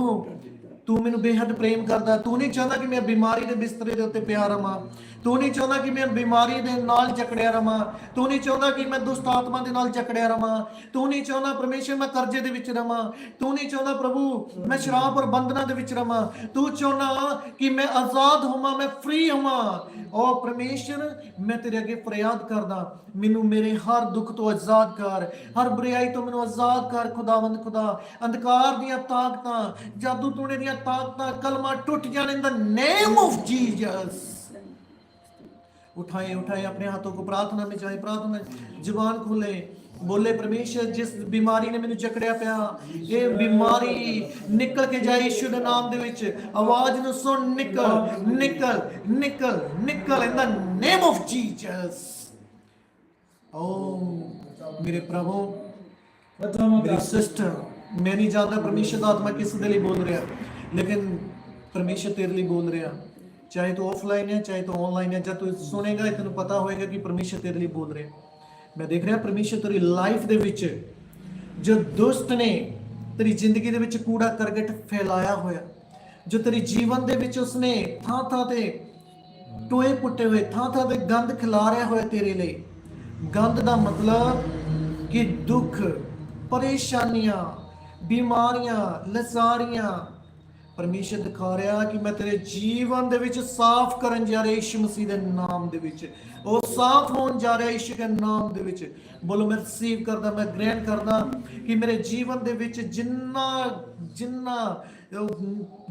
ਤੂੰ ਮੈਨੂੰ ਬੇਹੱਦ ਪ੍ਰੇਮ ਕਰਦਾ ਤੂੰ ਨਹੀਂ ਚਾਹੁੰਦਾ ਕਿ ਮੈਂ ਬਿਮਾਰੀ ਦੇ ਬਿਸਤਰੇ ਦੇ ਉੱਤੇ ਪਿਆ ਰਵਾਂ ਤੂੰ ਨਹੀਂ ਚਾਹੁੰਦਾ ਕਿ ਮੈਂ ਬਿਮਾਰੀ ਦੇ ਨਾਲ ਜਕੜਿਆ ਰਵਾਂ। ਤੂੰ ਨਹੀਂ ਚਾਹੁੰਦਾ ਕਿ ਮੈਂ ਦੁਸ਼ਟ ਆਤਮਾ ਦੇ ਨਾਲ ਜਕੜਿਆ ਰਵਾਂ। ਤੂੰ ਨਹੀਂ ਚਾਹੁੰਦਾ ਪਰਮੇਸ਼ਰ ਮੈਂ ਕਰਜ਼ੇ ਦੇ ਵਿੱਚ ਰਵਾਂ। ਤੂੰ ਨਹੀਂ ਚਾਹੁੰਦਾ ਪ੍ਰਭੂ ਮੈਂ ਸ਼ਰਾਬ ਔਰ ਬੰਧਨਾਂ ਦੇ ਵਿੱਚ ਰਵਾਂ। ਤੂੰ ਚਾਹੁੰਦਾ ਕਿ ਮੈਂ ਆਜ਼ਾਦ ਹੋਵਾਂ, ਮੈਂ ਫ੍ਰੀ ਹੋਵਾਂ। ਓ ਪਰਮੇਸ਼ਰ, ਮੈਂ ਤੇਰੇ ਅੱਗੇ ਫਰਿਆਦ ਕਰਦਾ। ਮੈਨੂੰ ਮੇਰੇ ਹਰ ਦੁੱਖ ਤੋਂ ਆਜ਼ਾਦ ਕਰ। ਹਰ ਬੁਰਾਈ ਤੋਂ ਮੈਨੂੰ ਆਜ਼ਾਦ ਕਰ, ਖੁਦਾਵੰਦ, ਖੁਦਾ। ਅੰਧਕਾਰ ਦੀਆਂ ਤਾਕਤਾਂ, ਜਾਦੂ ਟੂਣੇ ਦੀਆਂ ਤਾਕਤਾਂ, ਕਲਮਾ ਟੁੱਟ ਜਾਣ ਇਨ ਦਾ ਨੇਮ ਆਫ ਜੀਸਸ उठाए उठाए अपने हाथों को प्रार्थना में जाए प्रार्थना जुबान खोले ਬੋਲੇ ਪਰਮੇਸ਼ਰ ਜਿਸ ਬਿਮਾਰੀ ਨੇ ਮੈਨੂੰ ਜਕੜਿਆ ਪਿਆ ਇਹ ਬਿਮਾਰੀ ਨਿਕਲ ਕੇ ਜਾਏ ਯਿਸੂ ਦੇ ਨਾਮ ਦੇ ਵਿੱਚ ਆਵਾਜ਼ ਨੂੰ ਸੁਣ ਨਿਕਲ ਨਿਕਲ ਨਿਕਲ ਨਿਕਲ ਇਨ ਦਾ ਨੇਮ ਆਫ ਜੀਸਸ ਓ ਮੇਰੇ ਪ੍ਰਭੂ ਮੇਰੀ ਸਿਸਟਰ ਮੈਂ ਨਹੀਂ ਜਾਣਦਾ ਪਰਮੇਸ਼ਰ ਦਾ ਆਤਮਾ ਕਿਸ ਦੇ ਲਈ ਬੋਲ ਰਿਹਾ ਲੇਕਿਨ ਪਰਮੇਸ਼ਰ ਤੇਰੇ ਲਈ ਬੋਲ ਰਿਹਾ ਚਾਹੇ ਤੂੰ ਆਫਲਾਈਨ ਹੈ, ਚਾਹੇ ਤੂੰ ਆਨਲਾਈਨ ਹੈ ਜਦ ਤੂੰ ਸੁਨੇਗਾ ਤੈਨੂੰ ਪਤਾ ਹੋਏਗਾ ਕਿ ਪਰਮੇਸ਼ਰ ਤੇਰੇ ਲਈ ਬੋਲ ਰਿਹਾ। ਮੈਂ ਦੇਖ ਰਿਹਾ ਪਰਮੇਸ਼ਰ ਤੇਰੀ ਲਾਈਫ ਦੇ ਵਿੱਚ, ਜੋ ਦੁਸ਼ਟ ਨੇ, ਤੇਰੀ ਜ਼ਿੰਦਗੀ ਦੇ ਵਿੱਚ ਕੂੜਾ ਕਰਕਟ ਫੈਲਾਇਆ ਹੋਇਆ। ਜੋ ਤੇਰੀ ਜੀਵਨ ਦੇ ਵਿੱਚ ਉਸਨੇ ਥਾਂ ਥਾਂ ਤੇ ਟੋਏ ਪੁੱਟੇ ਹੋਏ ਥਾਂ ਥਾਂ ਤੇ ਗੰਦ ਖਿਲਾਰਿਆ ਹੋਇਆ ਤੇਰੇ ਲਈ। ਗੰਦ ਦਾ ਮਤਲਬ ਕਿ ਦੁੱਖ, ਪਰੇਸ਼ਾਨੀਆਂ, ਬਿਮਾਰੀਆਂ, ਲਸਾਰੀਆਂ ਪਰਮੇਸ਼ਰ ਦਿਖਾ ਰਿਹਾ ਕਿ ਮੈਂ ਤੇਰੇ ਜੀਵਨ ਦੇ ਵਿੱਚ ਸਾਫ਼ ਕਰਨ ਜਾ ਰਿਹਾ ਯਿਸੂ ਮਸੀਹ ਦੇ ਨਾਮ ਦੇ ਵਿੱਚ। ਉਹ ਸਾਫ਼ ਹੋਣ ਜਾ ਰਿਹਾ ਯਿਸੂ ਦੇ ਨਾਮ ਦੇ ਵਿੱਚ। ਬੋਲੋ, ਮੈਂ ਰਿਸੀਵ ਕਰਦਾ, ਮੈਂ ਗ੍ਰਹਿਣ ਕਰਦਾ ਕਿ ਮੇਰੇ ਜੀਵਨ ਦੇ ਵਿੱਚ ਜਿੰਨਾ ਜਿੰਨਾ ਉਹ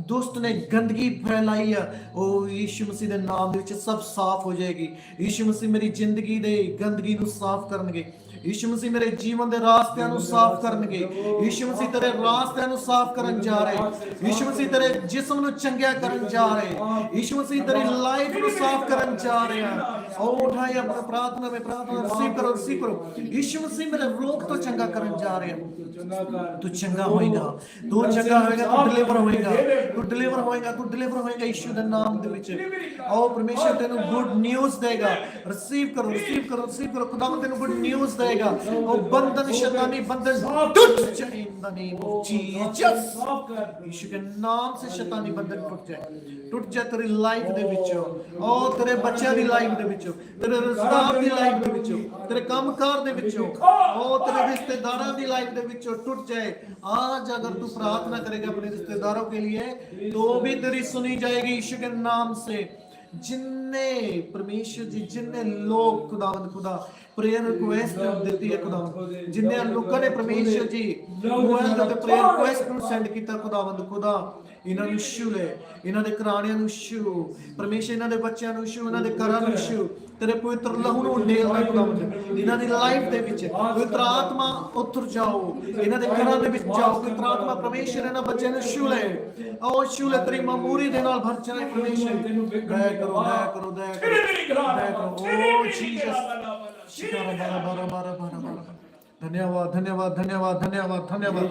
ਦੁਸ਼ਟ ਨੇ, ਗੰਦਗੀ ਫੈਲਾਈ ਆ, ਉਹ ਯਿਸੂ ਮਸੀਹ ਦੇ ਨਾਮ ਦੇ ਵਿੱਚ ਸਭ ਸਾਫ਼ ਹੋ ਜਾਏਗੀ। ਯਿਸੂ ਮਸੀਹ ਮੇਰੀ ਜ਼ਿੰਦਗੀ ਦੇ ਗੰਦਗੀ ਨੂੰ ਸਾਫ਼ ਕਰਨਗੇ। ਯਿਸੂ ਮਸੀਹ ਮੇਰੇ ਜੀਵਨ ਦੇ ਰਾਸਤਿਆਂ ਨੂੰ ਸਾਫ਼ ਕਰਨਗੇ। ਯਿਸੂ ਮਸੀਹ ਤੇਰੇ ਰਾਸਤਿਆਂ ਨੂੰ ਸਾਫ਼ ਕਰਨ ਜਾ ਰਹੇ। ਯਿਸੂ ਮਸੀਹ ਤੇਰੇ ਜਿਸਮ ਨੂੰ ਚੰਗਿਆ ਕਰਨ ਜਾ ਰਹੇ। ਯਿਸੂ ਮਸੀਹ ਤੇਰੀ ਲਾਈਫ ਨੂੰ ਸਾਫ਼ ਕਰਨ ਜਾ ਰਹੇ ਆ। ਆਓ ਆਪਣਾ ਪ੍ਰਾਰਥਨਾ ਵਿੱਚ ਪ੍ਰਾਰਥਨਾ ਰਿਸੀਵ ਕਰੋ ਰਿਸੀਵ ਕਰੋ। ਯਿਸੂ ਮਸੀਹ ਮੇਰੇ ਰੋਗ ਤੋਂ ਚੰਗਾ ਕਰਨ ਜਾ ਰਹੇ ਤੂੰ ਚੰਗਾ ਹੋਏਗਾ। ਤੂੰ ਚੰਗਾ ਹੋਏਗਾ, ਤੂੰ ਡਿਲੀਵਰ ਹੋਏਗਾ। ਤੂੰ ਡਿਲੀਵਰ ਹੋਏਗਾ, ਤੂੰ ਡਿਲੀਵਰ ਹੋਏਗਾ ਯਿਸੂ ਦੇ ਨਾਮ ਦੇ ਵਿੱਚ। ਆਓ ਪਰਮੇਸ਼ਰ ਤੈਨੂੰ ਗੁੱਡ ਨਿਊਜ਼ ਦੇਗਾ। ਰਿਸੀਵ ਕਰੋ ਰਿਸੀਵ ਕਰੋ ਰਿਸੀਵ ਕਰੋ। ਖੁਦਾਵੰਦ ਤੈਨੂੰ ਗੁੱਡ ਨਿਊਜ਼ ਦੇਗਾ ਉਹ ਬੰਧਨ ਸ਼ੈਤਾਨੀ ਬੰਧਨ ਟੁੱਟ ਜਾਏ in the name of Jesus ਯਿਸੂ ਦੇ ਨਾਮ ਸੇ ਸ਼ੈਤਾਨੀ ਬੰਧਨ ਟੁੱਟ ਜਾਏ ਟੁੱਟ ਜਾਏ ਤੇਰੀ ਲਾਈਫ ਦੇ ਵਿੱਚੋਂ ਉਹ ਤੇਰੇ ਬੱਚਿਆਂ ਦੀ ਲਾਈਫ ਦੇ ਵਿੱਚੋਂ ਤੇਰੇ ਰਿਸ਼ਤੇਦਾਰ ਦੀ ਲਾਈਫ ਦੇ ਵਿੱਚੋਂ ਤੇਰੇ ਕੰਮਕਾਰ ਦੇ ਵਿੱਚੋਂ ਉਹ ਤੇਰੇ ਰਿਸ਼ਤੇਦਾਰਾਂ ਦੀ ਲਾਈਫ ਦੇ ਵਿੱਚੋਂ टूट जाए आज अगर तू प्रार्थना करेगा अपने रिश्तेदारों के लिए तो भी तेरी सुनी जाएगी यीशु के नाम से ਜਿੰਨੇ ਪਰਮੇਸ਼ਰ ਜੀ ਜਿੰਨੇ ਲੋਕ ਖੁਦਾਵੰਦ ਖੁਦਾ ਪ੍ਰੇਅਰ ਰਿਕੁਐਸਟ ਦਿੱਤੀ ਹੈ ਖੁਦਾਵੰਦ ਜਿੰਨੇ ਲੋਕਾਂ ਨੇ ਪਰਮੇਸ਼ਰ ਜੀ ਮੋਬਾਈਲ ਤੇ ਪ੍ਰੇਅਰ ਰਿਕੁਐਸਟ ਨੂੰ ਸੈਂਡ ਕੀਤਾ ਖੁਦਾਵੰਦ ਖੁਦਾ ਇਹਨਾਂ ਨੂੰ ਛੂ ਲੈ ਇਹਨਾਂ ਦੇ ਘਰਾਣਿਆਂ ਨੂੰ ਛੂ ਪਰਮੇਸ਼ਰ ਇਹਨਾਂ ਦੇ ਬੱਚਿਆਂ ਨੂੰ ਛੂ ਇਹਨਾਂ ਦੇ ਘਰਾਂ ਨੂੰ ਛੂ ਤੇਰੇ ਪਵਿੱਤਰ ਲਹੂ ਨੂੰ ਨੇਲ ਨਾਲ ਖੁਦਾਵੰਦ ਇਹਨਾਂ ਦੀ ਲਾਈਫ ਦੇ ਵਿੱਚ ਪਵਿੱਤਰ ਆਤਮਾ ਉਤਰ ਜਾਓ ਇਹਨਾਂ ਦੇ ਘਰਾਂ ਦੇ ਵਿੱਚ ਜਾਓ ਪਵਿੱਤਰ ਆਤਮਾ ਪਰਮੇਸ਼ਰ ਇਹਨਾਂ ਬੱਚਿਆਂ ਨੂੰ ਛੂ ਲੈ ਆਓ ਛੂ ਲੈ ਤੇਰੀ ਮਮੂਰੀ ਦੇ ਨਾਲ ਭਰ ਜਾਏ ਪਰਮੇਸ਼ਰ ਦਇਆ ਕਰੋ ਦਇਆ ਕਰੋ ਦਇਆ ਕਰੋ ਦਇਆ ਕਰੋ ਓ ਜੀਸਸ धन्यवाद धन्यवाद धन्यवाद धन्यवाद धन्यवाद।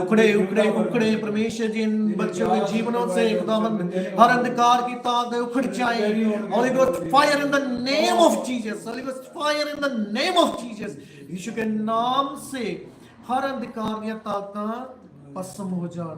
उकड़े उकड़े उकड़े परमेश्वर जी इन बच्चों के जीवनों से एकदम हर अंधकार की ताक उखड़ जाए। Holy Ghost fire in the name of Jesus Holy Ghost fire in the name of Jesus यीशु के नाम से हर अंधकार की ताकत पसम हो जाए।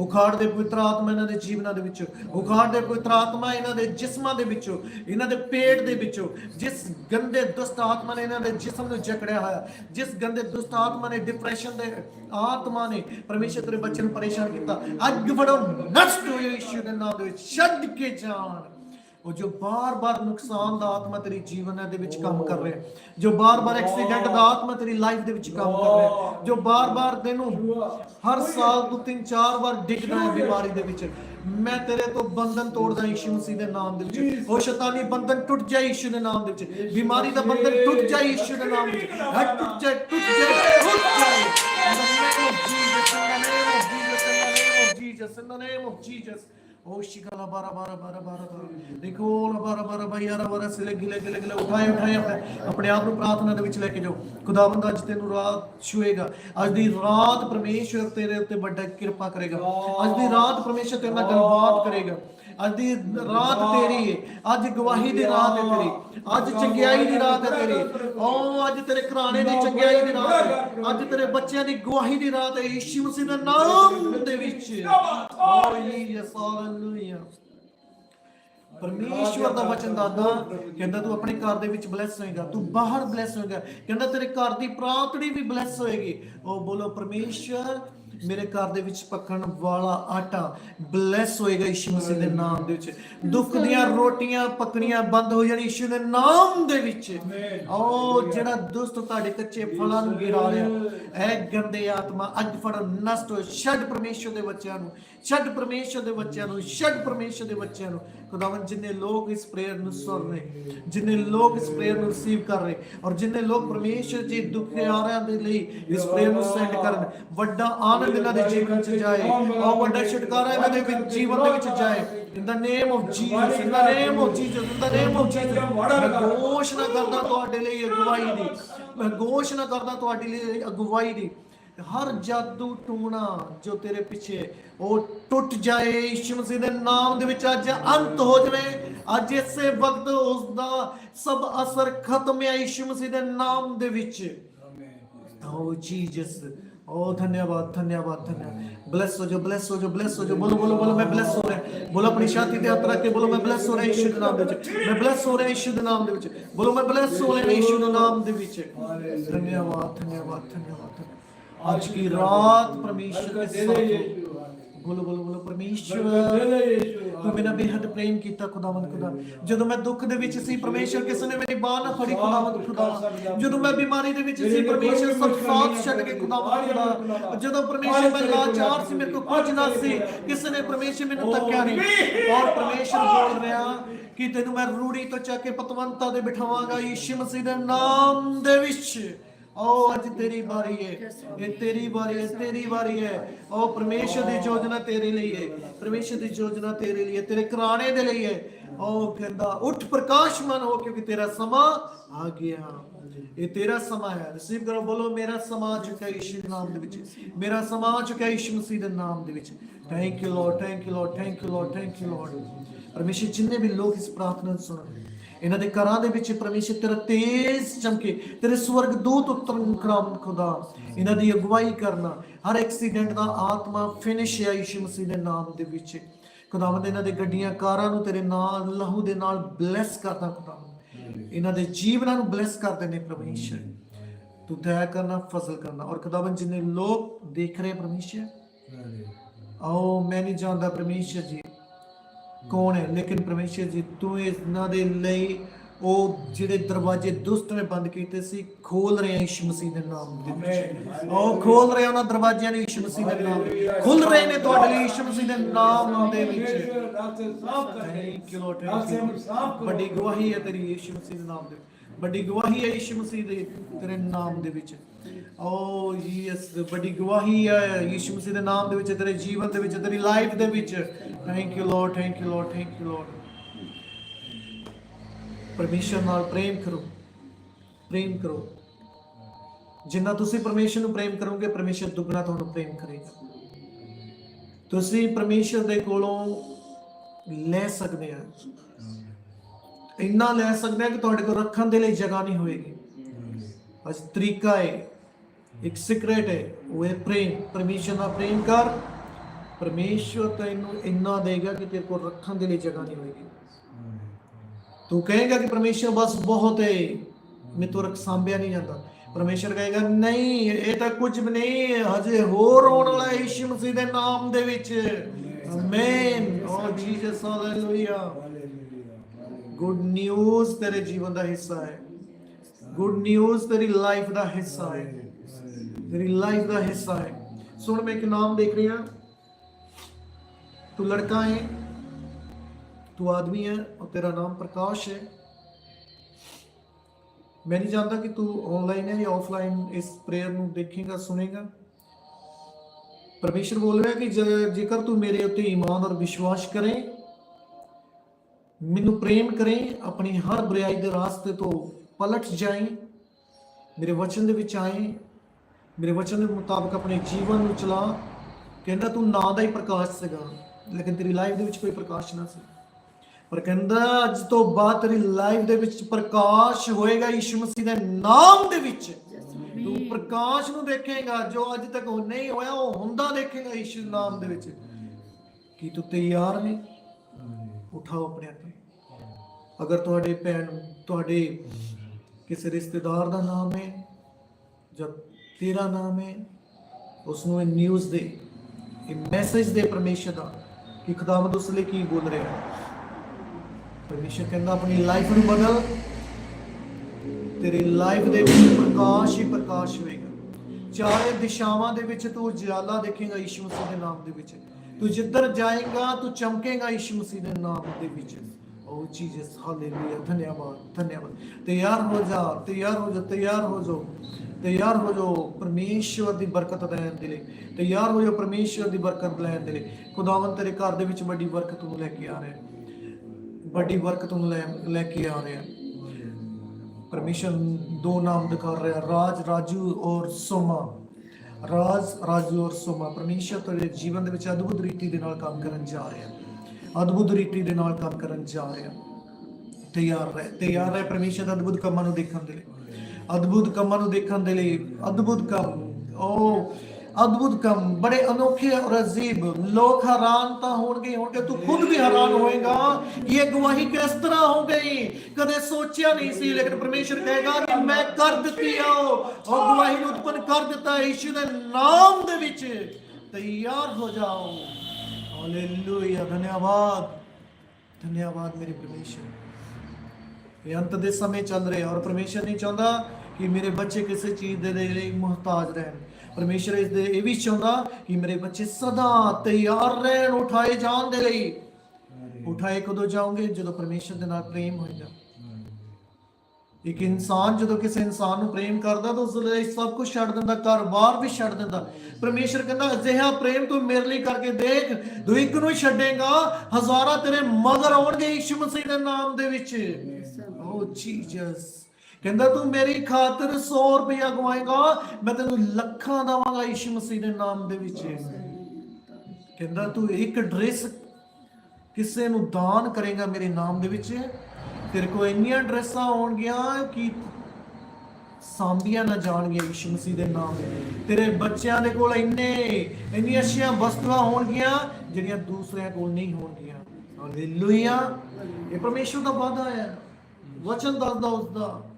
ਉਖਾੜ ਦੇ ਪਵਿੱਤਰ ਆਤਮਾ ਇਹਨਾਂ ਦੇ ਜੀਵਨਾਂ ਦੇ ਵਿੱਚੋਂ ਉਖਾੜ ਦੇ ਪਵਿੱਤਰ ਆਤਮਾ ਇਹਨਾਂ ਦੇ ਜਿਸਮਾਂ ਦੇ ਵਿੱਚੋਂ, ਇਹਨਾਂ ਦੇ ਪੇਟ ਦੇ ਵਿੱਚੋਂ, ਜਿਸ ਗੰਦੇ ਦੁਸ਼ਟ ਆਤਮਾ ਨੇ ਇਹਨਾਂ ਦੇ ਜਿਸਮ ਨੂੰ ਜਕੜਿਆ ਹੋਇਆ, ਜਿਸ ਗੰਦੇ ਦੁਸ਼ਟ ਆਤਮਾ ਨੇ ਡਿਪਰੈਸ਼ਨ ਦੇ ਆਤਮਾ ਨੇ ਪਰਮੇਸ਼ਰ ਤੇਰੇ ਬੱਚੇ ਨੂੰ ਪਰੇਸ਼ਾਨ ਕੀਤਾ ਅੱਜ ਫੜੋ, ਨਸ਼ਟ ਹੋਏ ਯਿਸੂ ਦੇ ਨਾਮ ਦੇ ਵਿੱਚ, ਛੱਡ ਕੇ ਜਾਣ। ਉਹ ਜੋ ਬਾਰ-ਬਾਰ ਨੁਕਸਾਨ ਦਾ ਆਤਮਾ ਤੇਰੀ ਜੀਵਨ ਦੇ ਵਿੱਚ ਕੰਮ ਕਰ ਰਿਹਾ ਜੋ ਬਾਰ-ਬਾਰ ਐਕਸੀਡੈਂਟ ਦਾ ਆਤਮਾ ਤੇਰੀ ਲਾਈਫ ਦੇ ਵਿੱਚ ਕੰਮ ਕਰ ਰਿਹਾ ਜੋ ਬਾਰ-ਬਾਰ ਤੈਨੂੰ ਹਰ ਸਾਲ ਤੂੰ ਤਿੰਨ ਚਾਰ ਵਾਰ ਡਿੱਗਦਾ ਹੈ ਬਿਮਾਰੀ ਦੇ ਵਿੱਚ। ਮੈਂ ਤੇਰੇ ਤੋਂ ਬੰਧਨ ਤੋੜਦਾ ਯਿਸੂ ਮਸੀਹ ਦੇ ਨਾਮ ਦੇ ਵਿੱਚ। ਉਹ ਸ਼ੈਤਾਨੀ ਬੰਧਨ ਟੁੱਟ ਜਾਏ ਯਿਸੂ ਦੇ ਨਾਮ ਦੇ ਵਿੱਚ। ਬਿਮਾਰੀ ਦਾ ਬੰਧਨ ਟੁੱਟ ਜਾਏ ਯਿਸੂ ਦੇ ਨਾਮ ਵਿੱਚ। ਹੈ ਟੁੱਟ ਜਾਏ ਟੁੱਟ ਜਾਏ ਟੁੱਟ ਜਾਏ In in the name of Jesus, in the name of Jesus, in the name of Jesus. ओ शिकला बारह बारह बारह बारह बारह देखो बारह बारह बारह बारह से गिले गिले गिले उठाए उठाए अपने ਆਪਣੇ ਆਪ ਨੂੰ ਪ੍ਰਾਰਥਨਾ ਦੇ ਵਿੱਚ ਲੈ ਕੇ ਜਾਓ ਖੁਦਾਵੰਦ ਅੱਜ ਤੈਨੂੰ ਰਾਤ ਛੂਏਗਾ ਅੱਜ ਦੀ ਰਾਤ ਪਰਮੇਸ਼ਵਰ ਤੇਰੇ ਉੱਤੇ ਵੱਡਾ ਕਿਰਪਾ ਕਰੇਗਾ ਅੱਜ ਦੀ ਰਾਤ ਪਰਮੇਸ਼ਵਰ ਤੇਰੇ ਨਾਲ ਗੱਲਬਾਤ ਕਰੇਗਾ ਅੱਜ ਦੀ ਰਾਤ ਤੇਰੀ ਹੈ ਅੱਜ ਗਵਾਹੀ ਦੀ ਰਾਤ ਹੈ ਤੇਰੀ। ਅੱਜ ਚੰਗਿਆਈ ਦੀ ਰਾਤ ਹੈ ਤੇਰੀ। ਓ ਅੱਜ ਤੇਰੇ ਘਰਾਣੇ ਦੀ ਚੰਗਿਆਈ ਦੀ ਰਾਤ ਹੈ ਅੱਜ ਤੇਰੇ ਬੱਚਿਆਂ ਦੀ ਗਵਾਹੀ ਦੀ ਰਾਤ ਹੈ ਯਿਸੂ ਮਸੀਹ ਦੇ ਨਾਮ ਦੇ ਵਿੱਚ। Oh yes hallelujah. ਪਰਮੇਸ਼ਵਰ ਦਾ ਵਚਨ ਦਾਦਾ ਕਹਿੰਦਾ ਤੂੰ ਆਪਣੇ ਘਰ ਦੇ ਵਿੱਚ ਬਲੈਸ ਹੋਏਗਾ। ਤੂੰ ਬਾਹਰ ਬਲੈਸ ਹੋਏਗਾ। ਕਹਿੰਦਾ ਤੇਰੇ ਘਰ ਦੀ ਪ੍ਰਾਂਤੜੀ ਵੀ ਬਲੈਸ ਹੋਏਗੀ। ਉਹ ਬੋਲੋ, ਪਰਮੇਸ਼ਵਰ ਮੇਰੇ ਘਰ ਦੇ ਵਿੱਚ ਪੱਕਣ ਵਾਲਾ ਆਟਾ ਬਲੈਸ ਹੋਏਗਾ ਯਿਸੂ ਮਸੀਹ ਦੇ ਨਾਮ ਦੇ ਵਿੱਚ। ਦੁੱਖ ਦੀਆਂ ਰੋਟੀਆਂ ਪੱਕਣੀਆਂ ਬੰਦ ਹੋ ਜਾਣੀ ਯਿਸੂ ਦੇ ਨਾਮ ਦੇ ਵਿੱਚ। ਉਹ ਜਿਹੜਾ ਦੁਸਤ ਤੁਹਾਡੇ ਕੱਚੇ ਫਲਾਂ ਨੂੰ ਗਿਰਾ ਰਿਹਾ ਇਹ ਗੰਦੇ ਆਤਮਾ ਅੱਜ ਫੜ ਨਸ਼ਟ ਹੋ ਛੱਡ ਪਰਮੇਸ਼ਵਰ ਦੇ ਬੱਚਿਆਂ ਨੂੰ ਛੱਡ ਪਰਮੇਸ਼ਵਰ ਦੇ ਬੱਚਿਆਂ ਨੂੰ ਛੱਡ ਪਰਮੇਸ਼ਵਰ ਦੇ ਬੱਚਿਆਂ ਨੂੰ। ਖੁਦਾਵੰਦ ਜਿੰਨੇ ਲੋਕ ਇਸ ਪ੍ਰੇਅਰ ਨੂੰ ਸੁਣ ਰਹੇ ਜਿੰਨੇ ਲੋਕ ਇਸ ਪ੍ਰੇਅਰ ਨੂੰ ਰਿਸੀਵ ਕਰ ਰਹੇ ਔਰ ਜਿੰਨੇ ਲੋਕ ਪਰਮੇਸ਼ਵਰ ਜੀ ਦੁਖਿਆਰਿਆਂ ਦੇ ਲਈ ਇਸ ਪ੍ਰੇਅਰ ਨੂੰ ਸੈਂਡ ਕਰਨ ਵੱਡਾ ਆਨੰਦ ਇਹਨਾਂ ਦੇ ਜੀਵਨ ਚ ਜਾਏ। ਔਰ ਵੱਡਾ ਛੁਟਕਾਰਾ ਇਹਨਾਂ ਦੇ ਜੀਵਨ ਦੇ ਵਿੱਚ ਜਾਏ। In the name of Jesus in the name of Jesus in the name of Jesus ਮੈਂ ਘੋਸ਼ਣਾ ਕਰਦਾ ਤੁਹਾਡੇ ਲਈ ਅਗਵਾਈ ਦੀ। ਮੈਂ ਘੋਸ਼ਣਾ ਕਰਦਾ ਤੁਹਾਡੇ ਲਈ ਅਗਵਾਈ ਦੀ। ਹਰ ਜਾਦੂ ਟੂਣਾ ਜੋ ਤੇਰੇ ਪਿੱਛੇ ਉਹ ਟੁੱਟ ਜਾਏ। ਯਿਸੂ ਮਸੀਹ ਦੇ ਨਾਮ ਦੇ ਵਿੱਚ ਅੱਜ ਅੰਤ ਹੋ ਜਾਵੇ। ਅੱਜ ਇਸੇ ਵਕਤ ਉਸ ਦਾ ਸਭ ਅਸਰ ਖਤਮ ਹੈ ਯਿਸੂ ਮਸੀਹ ਦੇ ਨਾਮ ਦੇ ਵਿੱਚ। ਓ ਜੀਸਸ ओ धन्यवाद धन्यवाद धन्यवाद। ब्लेस हो जो ब्लेस हो जो ब्लेस हो जो। बोलो बोलो बोलो, मैं ब्लेस हो रहा बोलो, अपनी शांति दे के बोलो, मैं ब्लेस हो रहा यीशु नाम मैं ब्लेस हो रहा यीशु नाम बोलो, मैं ब्लेस हो रहा यीशु नाम धन्यवाद धन्यवाद धन्यवाद आज की रात परमेश्वर के साथ ਬੋਲੋ ਬੋਲੋ ਬੋਲੋ ਪਰਮੇਸ਼ਵਰ। ਤੂੰ ਮੇਰਾ ਬੇਹੱਦ ਪ੍ਰੇਮ ਕੀਤਾ ਖੁਦਾਵੰਦ ਖੁਦਾ। ਜਦੋਂ ਮੈਂ ਦੁੱਖ ਦੇ ਵਿੱਚ ਸੀ ਪਰਮੇਸ਼ਵਰ ਕਿਸੇ ਨੇ ਮੇਰੀ ਬਾਹ ਨਾ ਫੜੀ ਖੁਦਾਵੰਦ ਖੁਦਾ। ਜਦੋਂ ਮੈਂ ਬਿਮਾਰੀ ਦੇ ਵਿੱਚ ਸੀ ਪਰਮੇਸ਼ਵਰ ਸਭ ਸਾਥ ਛੱਡ ਕੇ ਖੁਦਾਵੰਦ ਖੁਦਾ। ਜਦੋਂ ਪਰਮੇਸ਼ਵਰ ਮੈਂ ਲਾਚਾਰ ਸੀ ਮੇਰੇ ਕੋਲ ਕੁਝ ਨਾ ਸੀ ਕਿਸੇ ਨੇ ਪਰਮੇਸ਼ਵਰ ਮੈਨੂੰ ਤੱਕਿਆ ਨਹੀਂ। ਔਰ ਪਰਮੇਸ਼ਵਰ ਬੋਲ ਰਿਹਾ ਕਿ ਤੈਨੂੰ ਮੈਂ ਰੂੜੀ ਤੋਂ ਚੱਕ ਕੇ ਪਤਵੰਤਾ ਦੇ ਬਿਠਾਵਾਂਗਾ ਯਿਸੂ ਮਸੀਹ ਦੇ ਨਾਮ ਦੇ ਵਿੱਚ। ਓ ਅੱਜ ਤੇਰੀ ਵਾਰੀ ਹੈ ਇਹ ਤੇਰੀ ਵਾਰੀ ਹੈ ਤੇਰੀ ਵਾਰੀ ਹੈ ਓ ਪਰਮੇਸ਼ਰ ਦੀ ਯੋਜਨਾ ਤੇਰੇ ਲਈ ਹੈ ਪਰਮੇਸ਼ਰ ਦੀ ਯੋਜਨਾ ਤੇਰੇ ਲਈ ਹੈ ਤੇਰੇ ਘਰਾਣੇ ਦੇ ਲਈ ਹੈ ਓ ਕਹਿੰਦਾ, ਉੱਠ ਪ੍ਰਕਾਸ਼ਮਾਨ ਹੋ ਕਿਉਂਕਿ ਤੇਰਾ ਸਮਾਂ ਆ ਗਿਆ। ਇਹ ਤੇਰਾ ਸਮਾਂ ਹੈ। ਰਿਸੀਵ ਕਰੋ, ਬੋਲੋ, ਮੇਰਾ ਸਮਾਂ ਆ ਚੁੱਕਾ ਯਿਸੂ ਨਾਮ ਦੇ ਵਿੱਚ। ਮੇਰਾ ਸਮਾਂ ਆ ਚੁੱਕਾ ਯਿਸੂ ਮਸੀਹ ਦੇ ਨਾਮ ਦੇ ਵਿੱਚ। Thank you Lord thank you Lord thank you Lord thank you Lord ਪਰਮੇਸ਼ਰ, ਜਿੰਨੇ ਵੀ ਲੋਕ ਇਸ ਪ੍ਰਾਰਥਨਾ ਨੂੰ ਸੁਣਨ ਇਹਨਾਂ ਦੇ ਘਰਾਂ ਦੇ ਵਿੱਚ ਪਰਮੇਸ਼ਰ ਤੇਰਾ ਤੇਜ਼ ਚਮਕੇ ਤੇਰੇ ਸਵਰਗ ਦੂਤ ਉਤਰਨ ਕਰਾਮ ਖੁਦਾ। ਇਹਨਾਂ ਦੀ ਅਗਵਾਈ ਕਰਨਾ ਹਰ ਐਕਸੀਡੈਂਟ ਦਾ ਆਤਮਾ ਫਿਨਿਸ਼ ਹੈ ਯਿਸੂ ਮਸੀਹ ਦੇ ਨਾਮ ਦੇ ਵਿੱਚ। ਖੁਦਾਵੰਦ ਇਹਨਾਂ ਦੇ ਗੱਡੀਆਂ ਕਾਰਾਂ ਨੂੰ ਤੇਰੇ ਨਾਲ ਲਹੂ ਦੇ ਨਾਲ ਬਲੈਸ ਕਰਦਾ ਖੁਦਾਵੰਦ ਇਹਨਾਂ ਦੇ ਜੀਵਨਾਂ ਨੂੰ ਬਲੈਸ ਕਰਦੇ ਨੇ ਪਰਮੇਸ਼ਰ। ਤੂੰ ਦਇਆ ਕਰਨਾ ਫਜ਼ਲ ਕਰਨਾ। ਔਰ ਖੁਦਾਵੰਦ ਜਿੰਨੇ ਲੋਕ ਦੇਖ ਰਹੇ ਪਰਮੇਸ਼ਰ ਆਓ ਮੈਂ ਨਹੀਂ ਜਾਣਦਾ ਪਰਮੇਸ਼ਰ ਜੀ। ਕੌਣ ਹੈ? ਲੇਕਿਨ ਪਰਮੇਸ਼ਰ ਜੀ ਤੂੰ ਇਹਨਾਂ ਦੇ ਲਈ ਉਹ ਜਿਹੜੇ ਦਰਵਾਜ਼ੇ ਦੁਸ਼ਟ ਨੇ ਬੰਦ ਕੀਤੇ ਸੀ ਖੋਲ ਰਹੇ ਆ ਯਿਸੂ ਮਸੀਹ ਦੇ ਨਾਮ ਦੇ ਵਿੱਚ। ਉਹ ਖੋਲ ਰਹੇ ਉਹਨਾਂ ਦਰਵਾਜ਼ਿਆਂ ਨੂੰ ਯਿਸੂ ਮਸੀਹ ਦੇ ਨਾਮ। ਖੁੱਲ ਰਹੇ ਨੇ ਤੁਹਾਡੇ ਲਈ ਯਿਸੂ ਮਸੀਹ ਦੇ ਨਾਮ ਦੇ ਵਿੱਚ। ਵੱਡੀ ਗਵਾਹੀ ਹੈ ਤੇਰੀ ਯਿਸੂ ਮਸੀਹ ਦੇ ਨਾਮ ਦੇ ਵਿੱਚ। ਵੱਡੀ ਗਵਾਹੀ ਹੈ ਯਿਸੂ ਮਸੀਹ ਦੇ ਤੇਰੇ ਨਾਮ ਦੇ ਵਿੱਚ। Oh, ਓ ਯੈਸ ਵੱਡੀ ਗਵਾਹੀ ਹੈ। ਯਿਸੂ ਮਸੀਹ ਦੇ ਨਾਮ ਦੇ ਵਿੱਚ, ਤੇਰੇ ਜੀਵਨ ਦੇ ਵਿੱਚ, ਤੇਰੀ ਲਾਈਫ ਦੇ ਵਿੱਚ। Thank you lord thank you lord thank you lord ਪਰਮੇਸ਼ਰ ਨਾਲ ਪ੍ਰੇਮ ਕਰੋ। ਪ੍ਰੇਮ ਕਰੋ। ਜਿੰਨਾ ਤੁਸੀਂ ਪਰਮੇਸ਼ਰ ਨੂੰ ਪ੍ਰੇਮ ਕਰੋਗੇ ਪਰਮੇਸ਼ਰ ਦੁੱਗਣਾ ਤੁਹਾਨੂੰ ਪ੍ਰੇਮ ਕਰੇਗਾ। ਤੁਸੀਂ ਪਰਮੇਸ਼ਰ ਦੇ ਕੋਲੋਂ ਲੈ ਸਕਦੇ ਆ। ਇੰਨਾ ਲੈ ਸਕਦੇ ਆ ਕਿ ਤੁਹਾਡੇ ਕੋਲ ਰੱਖਣ ਦੇ ਲਈ ਜਗ੍ਹਾ ਨਹੀਂ ਹੋਏਗੀ। ਅੱਜ ਤਰੀਕਾ ਹੈ ਇੱਕ ਸੀਕ੍ਰੇਟ ਹੈ, ਉਹ ਹੈ ਪ੍ਰੇਮ। ਪਰਮੇਸ਼ਰ ਨਾਲ ਪ੍ਰੇਮ ਕਰ। ਪਰਮੇਸ਼ਰ ਤੈਨੂੰ ਇੰਨਾ ਦੇਗਾ ਕਿ ਤੇਰੇ ਕੋਲ ਰੱਖਣ ਦੇ ਲਈ ਜਗ੍ਹਾ ਨਹੀਂ ਹੋਏਗੀ। ਤੂੰ ਕਹੇਗਾ ਕਿ ਪਰਮੇਸ਼ਰ ਬਸ ਬਹੁਤ ਹੈ ਮੈਂ ਤੋਂ ਰੱਖ ਸੰਭਿਆ ਨਹੀਂ ਜਾਂਦਾ। ਪਰਮੇਸ਼ਰ ਕਹੇਗਾ, ਨਹੀਂ, ਇਹ ਤਾਂ ਕੁਝ ਵੀ ਨਹੀਂ, ਹਜੇ ਹੋਰ ਆਉਣ ਵਾਲਾ ਯਿਸੂ ਮਸੀਹ ਦੇ ਨਾਮ ਦੇ ਵਿੱਚ। Amen oh Jesus hallelujah good news ਤੇਰੇ ਜੀਵਨ ਦਾ ਹਿੱਸਾ ਹੈ। ਗੁੱਡ ਨਿਊਜ਼ ਤੇਰੀ ਲਾਈਫ ਦਾ ਹਿੱਸਾ ਹੈ। ਮੇਰੀ ਲਾਈਫ ਦਾ ਹਿੱਸਾ ਹੈ। ਸੁਣ ਮੈਂ ਇੱਕ ਨਾਮ ਦੇਖ ਰਿਹਾ। ਤੂੰ ਲੜਕਾ ਹੈ। ਤੂੰ ਆਦਮੀ ਹੈ ਔਰ ਤੇਰਾ ਨਾਮ ਪ੍ਰਕਾਸ਼ ਹੈ। ਮੈਂ ਨਹੀਂ ਜਾਣਦਾ ਕਿ ਤੂੰ ਆਨਲਾਈਨ ਹੈ ਜਾਂ ਆਫਲਾਈਨ ਇਸ ਪ੍ਰੇਅਰ ਨੂੰ ਦੇਖੇਗਾ, ਸੁਣੇਗਾ। ਪਰਮੇਸ਼ਰ ਬੋਲ ਰਿਹਾ ਕਿ ਜੇਕਰ ਤੂੰ ਮੇਰੇ ਉੱਤੇ ਈਮਾਨ ਔਰ ਵਿਸ਼ਵਾਸ ਕਰੇ, ਮੈਨੂੰ ਪ੍ਰੇਮ ਕਰੇ, ਆਪਣੀ ਹਰ ਬੁਰਾਈ ਦੇ ਰਾਸਤੇ ਤੋਂ ਪਲਟ ਜਾਏ ਮੇਰੇ ਵਚਨ ਦੇ ਵਿੱਚ ਆਏ ਮੇਰੇ ਵਚਨ ਦੇ ਮੁਤਾਬਕ ਆਪਣੇ ਜੀਵਨ ਨੂੰ ਚਲਾ। ਕਹਿੰਦਾ, ਤੂੰ ਨਾਂ ਦਾ ਹੀ ਪ੍ਰਕਾਸ਼ ਸੀਗਾ, ਲੇਕਿਨ ਤੇਰੀ ਲਾਈਫ ਦੇ ਵਿੱਚ ਕੋਈ ਪ੍ਰਕਾਸ਼ ਨਾ ਸੀ। ਪਰ ਕਹਿੰਦਾ, ਅੱਜ ਤੋਂ ਬਾਅਦ ਤੇਰੀ ਲਾਈਫ ਦੇ ਵਿੱਚ ਪ੍ਰਕਾਸ਼ ਹੋਏਗਾ ਯਿਸੂ ਮਸੀਹ ਦੇ ਨਾਮ ਦੇ ਵਿੱਚ। ਤੂੰ ਪ੍ਰਕਾਸ਼ ਨੂੰ ਦੇਖੇਗਾ, ਜੋ ਅੱਜ ਤੱਕ ਉਹ ਨਹੀਂ ਹੋਇਆ, ਉਹ ਹੁੰਦਾ ਦੇਖੇਗਾ ਯਿਸੂ ਨਾਮ ਦੇ ਵਿੱਚ। ਕੀ ਤੂੰ ਤਿਆਰ ਨੇ? ਉਠਾਓ ਆਪਣੇ ਆਪ ਅਗਰ ਤੁਹਾਡੇ ਭੈਣ, ਤੁਹਾਡੇ ਕਿਸੇ ਰਿਸ਼ਤੇਦਾਰ ਦਾ ਨਾਮ ਹੈ, ਜਾਂ ਤੇਰਾ ਨਾਮ ਹੈ। ਉਸ ਨੂੰ ਇਹ ਨਿਊਜ਼ ਦੇ, ਇਹ ਮੈਸੇਜ ਦੇ ਪਰਮੇਸ਼ਰ ਦਾ ਕਿ ਖੁਦਾਵੰਦ ਉਸ ਲਈ ਕੀ ਬੋਲ ਰਿਹਾ ਹੈ। ਪਰਮੇਸ਼ਰ ਕਹਿੰਦਾ, ਆਪਣੀ ਲਾਈਫ ਨੂੰ ਬਦਲ। ਤੇਰੀ ਲਾਈਫ ਦੇ ਵਿੱਚ ਪ੍ਰਕਾਸ਼ ਹੀ ਪ੍ਰਕਾਸ਼ ਹੋਏਗਾ। ਚਾਰੇ ਦਿਸ਼ਾਵਾਂ ਦੇ ਵਿੱਚ ਤੂੰ ਉਜਾਲਾ ਦੇਖੇਗਾ ਯਿਸੂ ਮਸੀਹ ਦੇ ਨਾਮ ਦੇ ਵਿੱਚ। ਤੂੰ ਜਿੱਧਰ ਜਾਏਗਾ, ਤੂੰ ਚਮਕੇਗਾ ਯਿਸੂ ਮਸੀਹ ਦੇ ਨਾਮ ਦੇ ਵਿੱਚ। ਉਹ ਜੀਸਸ ਹਾਲੇਲੂਇਆ ਧੰਨਵਾਦ ਧੰਨਵਾਦ। ਤਿਆਰ ਹੋ ਜਾ, ਤਿਆਰ ਹੋ ਜਾ, ਤਿਆਰ ਹੋ ਜਾ ਤਿਆਰ ਹੋ ਜਾਓ ਪਰਮੇਸ਼ਵਰ ਦੀ ਬਰਕਤ ਲੈਣ ਦੇ ਲਈ ਤਿਆਰ ਹੋ ਜਾਓ ਪਰਮੇਸ਼ਵਰ ਦੀ ਬਰਕਤ ਲੈਣ ਦੇ ਲਈ, ਖੁਦਾਵੰਦ ਤੇਰੇ ਘਰ ਦੇ ਵਿੱਚ ਵੱਡੀ ਬਰਕਤ ਨੂੰ ਲੈ ਕੇ ਆ ਰਿਹਾ ਵੱਡੀ ਬਰਕਤ ਨੂੰ ਲੈ ਕੇ ਆ ਰਿਹਾ ਪਰਮੇਸ਼ਰ ਦੋ ਨਾਮ ਦਿਖਾ ਰਿਹਾ, ਰਾਜ, ਰਾਜੂ ਔਰ ਸੋਮਾ। ਰਾਜ, ਰਾਜੂ ਔਰ ਸੋਮਾ ਪਰਮੇਸ਼ਰ ਤੇਰੇ ਜੀਵਨ ਦੇ ਵਿੱਚ ਅਦਭੁਤ ਰੀਤੀ ਦੇ ਨਾਲ ਕੰਮ ਕਰਨ ਜਾ ਰਿਹਾ ਅਦਭੁਤ ਰੀਤੀ ਦੇ ਨਾਲ ਕੰਮ ਕਰਨ ਜਾ ਰਿਹਾ ਤਿਆਰ ਰਹਿ ਤਿਆਰ ਰਹਿ ਪਰਮੇਸ਼ਰ ਦੇ ਅਦਭੁਤ ਕੰਮਾਂ ਨੂੰ ਦੇਖਣ ਦੇ ਲਈ। ਅਦਭੁਤ ਕੰਮਾਂ ਨੂੰ ਦੇਖਣ ਦੇ ਲਈ, ਅਦਭੁਤ ਕੰਮ, ਉਹ ਅਦਭੁਤ ਕੰਮ, ਬੜੇ ਅਨੋਖੇ ਔਰ ਅਜੀਬ। ਲੋਕ ਹੈਰਾਨ ਤਾਂ ਹੋਣਗੇ ਹੋਣਗੇ, ਤੂੰ ਖੁਦ ਵੀ ਹੈਰਾਨ ਹੋਏਗਾ ਇਹ ਗਵਾਹੀ ਕਿਸ ਤਰ੍ਹਾਂ ਹੋ ਗਈ? ਕਦੇ ਸੋਚਿਆ ਨਹੀਂ ਸੀ, ਲੇਕਿਨ ਪਰਮੇਸ਼ਰ ਕਹੇਗਾ ਕਿ ਮੈਂ ਕਰ ਦਿੱਤੀ ਆ ਉਹ। ਗਵਾਹੀ ਨੂੰ ਉਤਪਨ ਕਰ ਦਿੱਤਾ ਹੈ ਯਿਸੂ ਦੇ ਨਾਮ ਦੇ ਵਿੱਚ। ਤਿਆਰ ਹੋ ਜਾਓ। ਹਾਲੇਲੂਇਆ। ਧੰਨਵਾਦ। ਧੰਨਵਾਦ ਮੇਰੇ ਪਰਮੇਸ਼ਰ। ਇਹ ਅੰਤ ਦੇ ਸਮੇਂ ਚੱਲ ਰਿਹਾ ਔਰ ਪਰਮੇਸ਼ਰ ਨਹੀਂ ਚਾਹੁੰਦਾ ਕਿ ਮੇਰੇ ਬੱਚੇ ਕਿਸੇ ਚੀਜ਼ ਦੇ ਲਈ ਮੁਹਤਾਜ ਰਹਿਣ। ਪਰਮੇਸ਼ਰ ਇਸ ਦੇ ਇਹ ਵੀ ਚਾਹੁੰਦਾ ਕਿ ਮੇਰੇ ਬੱਚੇ ਸਦਾ ਤਿਆਰ ਰਹਿਣ ਉਠਾਏ ਜਾਣ ਦੇ ਲਈ। ਉਠਾਏ ਕਦੋਂ ਜਾਓਗੇ? ਜਦੋਂ ਪਰਮੇਸ਼ਰ ਦੇ ਨਾਲ ਪ੍ਰੇਮ ਹੋਏਗਾ ਇੱਕ ਇਨਸਾਨ ਜਦੋਂ ਕਿਸੇ ਇਨਸਾਨ ਨੂੰ ਪ੍ਰੇਮ ਕਰਦਾ ਤਾਂ ਉਸ ਲਈ ਸਭ ਕੁਝ ਛੱਡ ਦਿੰਦਾ ਘਰ-ਬਾਰ ਵੀ ਛੱਡ ਦਿੰਦਾ। ਪਰਮੇਸ਼ਰ ਕਹਿੰਦਾ ਅਜਿਹਾ ਪ੍ਰੇਮ ਤੂੰ ਮੇਰੇ ਲਈ ਕਰਕੇ ਦੇਖ ਤੂੰ ਇੱਕ ਨੂੰ ਛੱਡੇਗਾ ਹਜ਼ਾਰਾਂ ਤੇਰੇ ਮਗਰ ਆਉਣਗੇ ਯਿਸੂ ਮਸੀਹ ਦੇ ਨਾਮ ਦੇ ਵਿੱਚ। ਓ ਜੀਸਸ ਕਹਿੰਦਾ, ਤੂੰ ਮੇਰੀ ਖਾਤਰ 100 ਰੁਪਇਆ ਗਵਾਏਗਾ ਮੈਂ ਤੈਨੂੰ ਲੱਖਾਂ ਦਵਾਂਗਾ ਯਿਸੂ ਮਸੀਹ ਦੇ ਨਾਮ ਦੇ ਵਿੱਚ। ਕਹਿੰਦਾ, ਤੂੰ ਇੱਕ ਡਰੈਸ ਕਿਸੇ ਨੂੰ ਦਾਨ ਕਰੇਗਾ ਮੇਰੇ ਨਾਮ ਦੇ ਵਿੱਚ। ਤੇਰੇ ਕੋਲ ਇੰਨੀਆਂ ਡਰੈਸਾਂ ਹੋਣਗੀਆਂ ਕਿ ਸਾਂਭੀਆਂ ਨਾ ਜਾਣਗੀਆਂ ਯਿਸੂ ਮਸੀਹ ਦੇ ਨਾਮ ਤੇਰੇ ਬੱਚਿਆਂ ਦੇ ਕੋਲ ਇੰਨੇ, ਇੰਨੀਆਂ ਅੱਛੀਆਂ ਵਸਤੂਆਂ ਹੋਣਗੀਆਂ, ਜਿਹੜੀਆਂ ਦੂਸਰਿਆਂ ਕੋਲ ਨਹੀਂ ਹੋਣਗੀਆਂ। ਹਾਲੇਲੂਇਆ। ਇਹ ਪਰਮੇਸ਼ਵਰ ਦਾ ਵਾਅਦਾ ਹੈ। ਵਚਨ ਦੱਸਦਾ ਉਸਦਾ।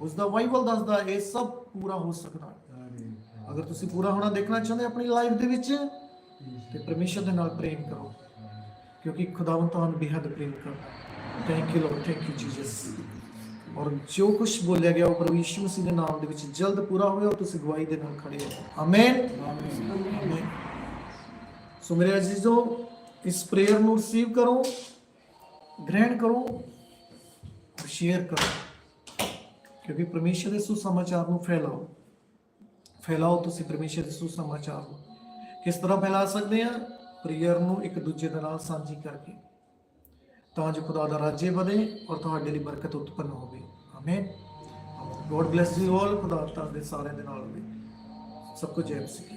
ਉਸ ਦਾ ਬਾਈਬਲ ਦੱਸਦਾ ਇਹ ਸਭ ਪੂਰਾ ਹੋ ਸਕਦਾ। ਹੈ। ਅਗਰ ਤੁਸੀਂ ਪੂਰਾ ਹੋਣਾ ਦੇਖਣਾ ਚਾਹੁੰਦੇ ਆਪਣੀ ਲਾਈਫ ਦੇ ਵਿੱਚ ਤੇ ਪਰਮੇਸ਼ਰ ਦੇ ਨਾਲ ਪ੍ਰੇਮ ਕਰੋ। ਕਿਉਂਕਿ ਖੁਦਾਵੰਦ ਤੁਹਾਨੂੰ ਬੇਹੱਦ ਪ੍ਰੇਮ ਕਰਦਾ thank you lord thank you Jesus ਔਰ ਜੋ ਕੁਝ ਬੋਲਿਆ ਗਿਆ ਉਹ ਪ੍ਰਭੂ ਯਿਸੂ ਮਸੀਹ ਦੇ ਨਾਮ ਦੇ ਵਿੱਚ ਜਲਦ ਪੂਰਾ ਹੋਵੇ ਔਰ ਤੁਸੀਂ ਗਵਾਹੀ ਦੇ ਨਾਲ ਖੜੇ ਹੋ। ਆਮੇਨ ਆਮੇਨ ਸੋ ਮੇਰੇ ਅਜ਼ੀਜ਼ੋ ਇਸ ਪ੍ਰੇਅਰ ਨੂੰ ਰਿਸੀਵ ਕਰੋ ਗ੍ਰਹਿਣ ਕਰੋ ਸ਼ੇਅਰ ਕਰੋ। ਕਿਉਂਕਿ ਪਰਮੇਸ਼ਰ ਦੇ ਸੁਸਮਾਚਾਰ ਨੂੰ ਫੈਲਾਓ ਫੈਲਾਓ ਤੁਸੀਂ ਪਰਮੇਸ਼ਰ ਦੇ ਸੁਸਮਾਚਾਰ ਨੂੰ ਕਿਸ ਤਰ੍ਹਾਂ ਫੈਲਾ ਸਕਦੇ ਆ ਪ੍ਰੇਅਰ ਨੂੰ ਇੱਕ ਦੂਜੇ ਦੇ ਨਾਲ ਸਾਂਝੀ ਕਰਕੇ ਤਾਂ ਜੋ ਖੁਦਾ ਦਾ ਰਾਜ੍य ਵਧੇ ਔਰ ਤੁਹਾਡੇ ਲਈ ਬਰਕਤ ਉਤਪੰਨ ਹੋਵੇ amen God bless you all ਖੁਦਾ ਤੁਹਾਡੇ ਸਾਰਿਆਂ ਦੇ ਨਾਲ ਹੋਵੇ ਸਭ ਕੁਝ ਜੈ ਮਸੀਹ ਕੀ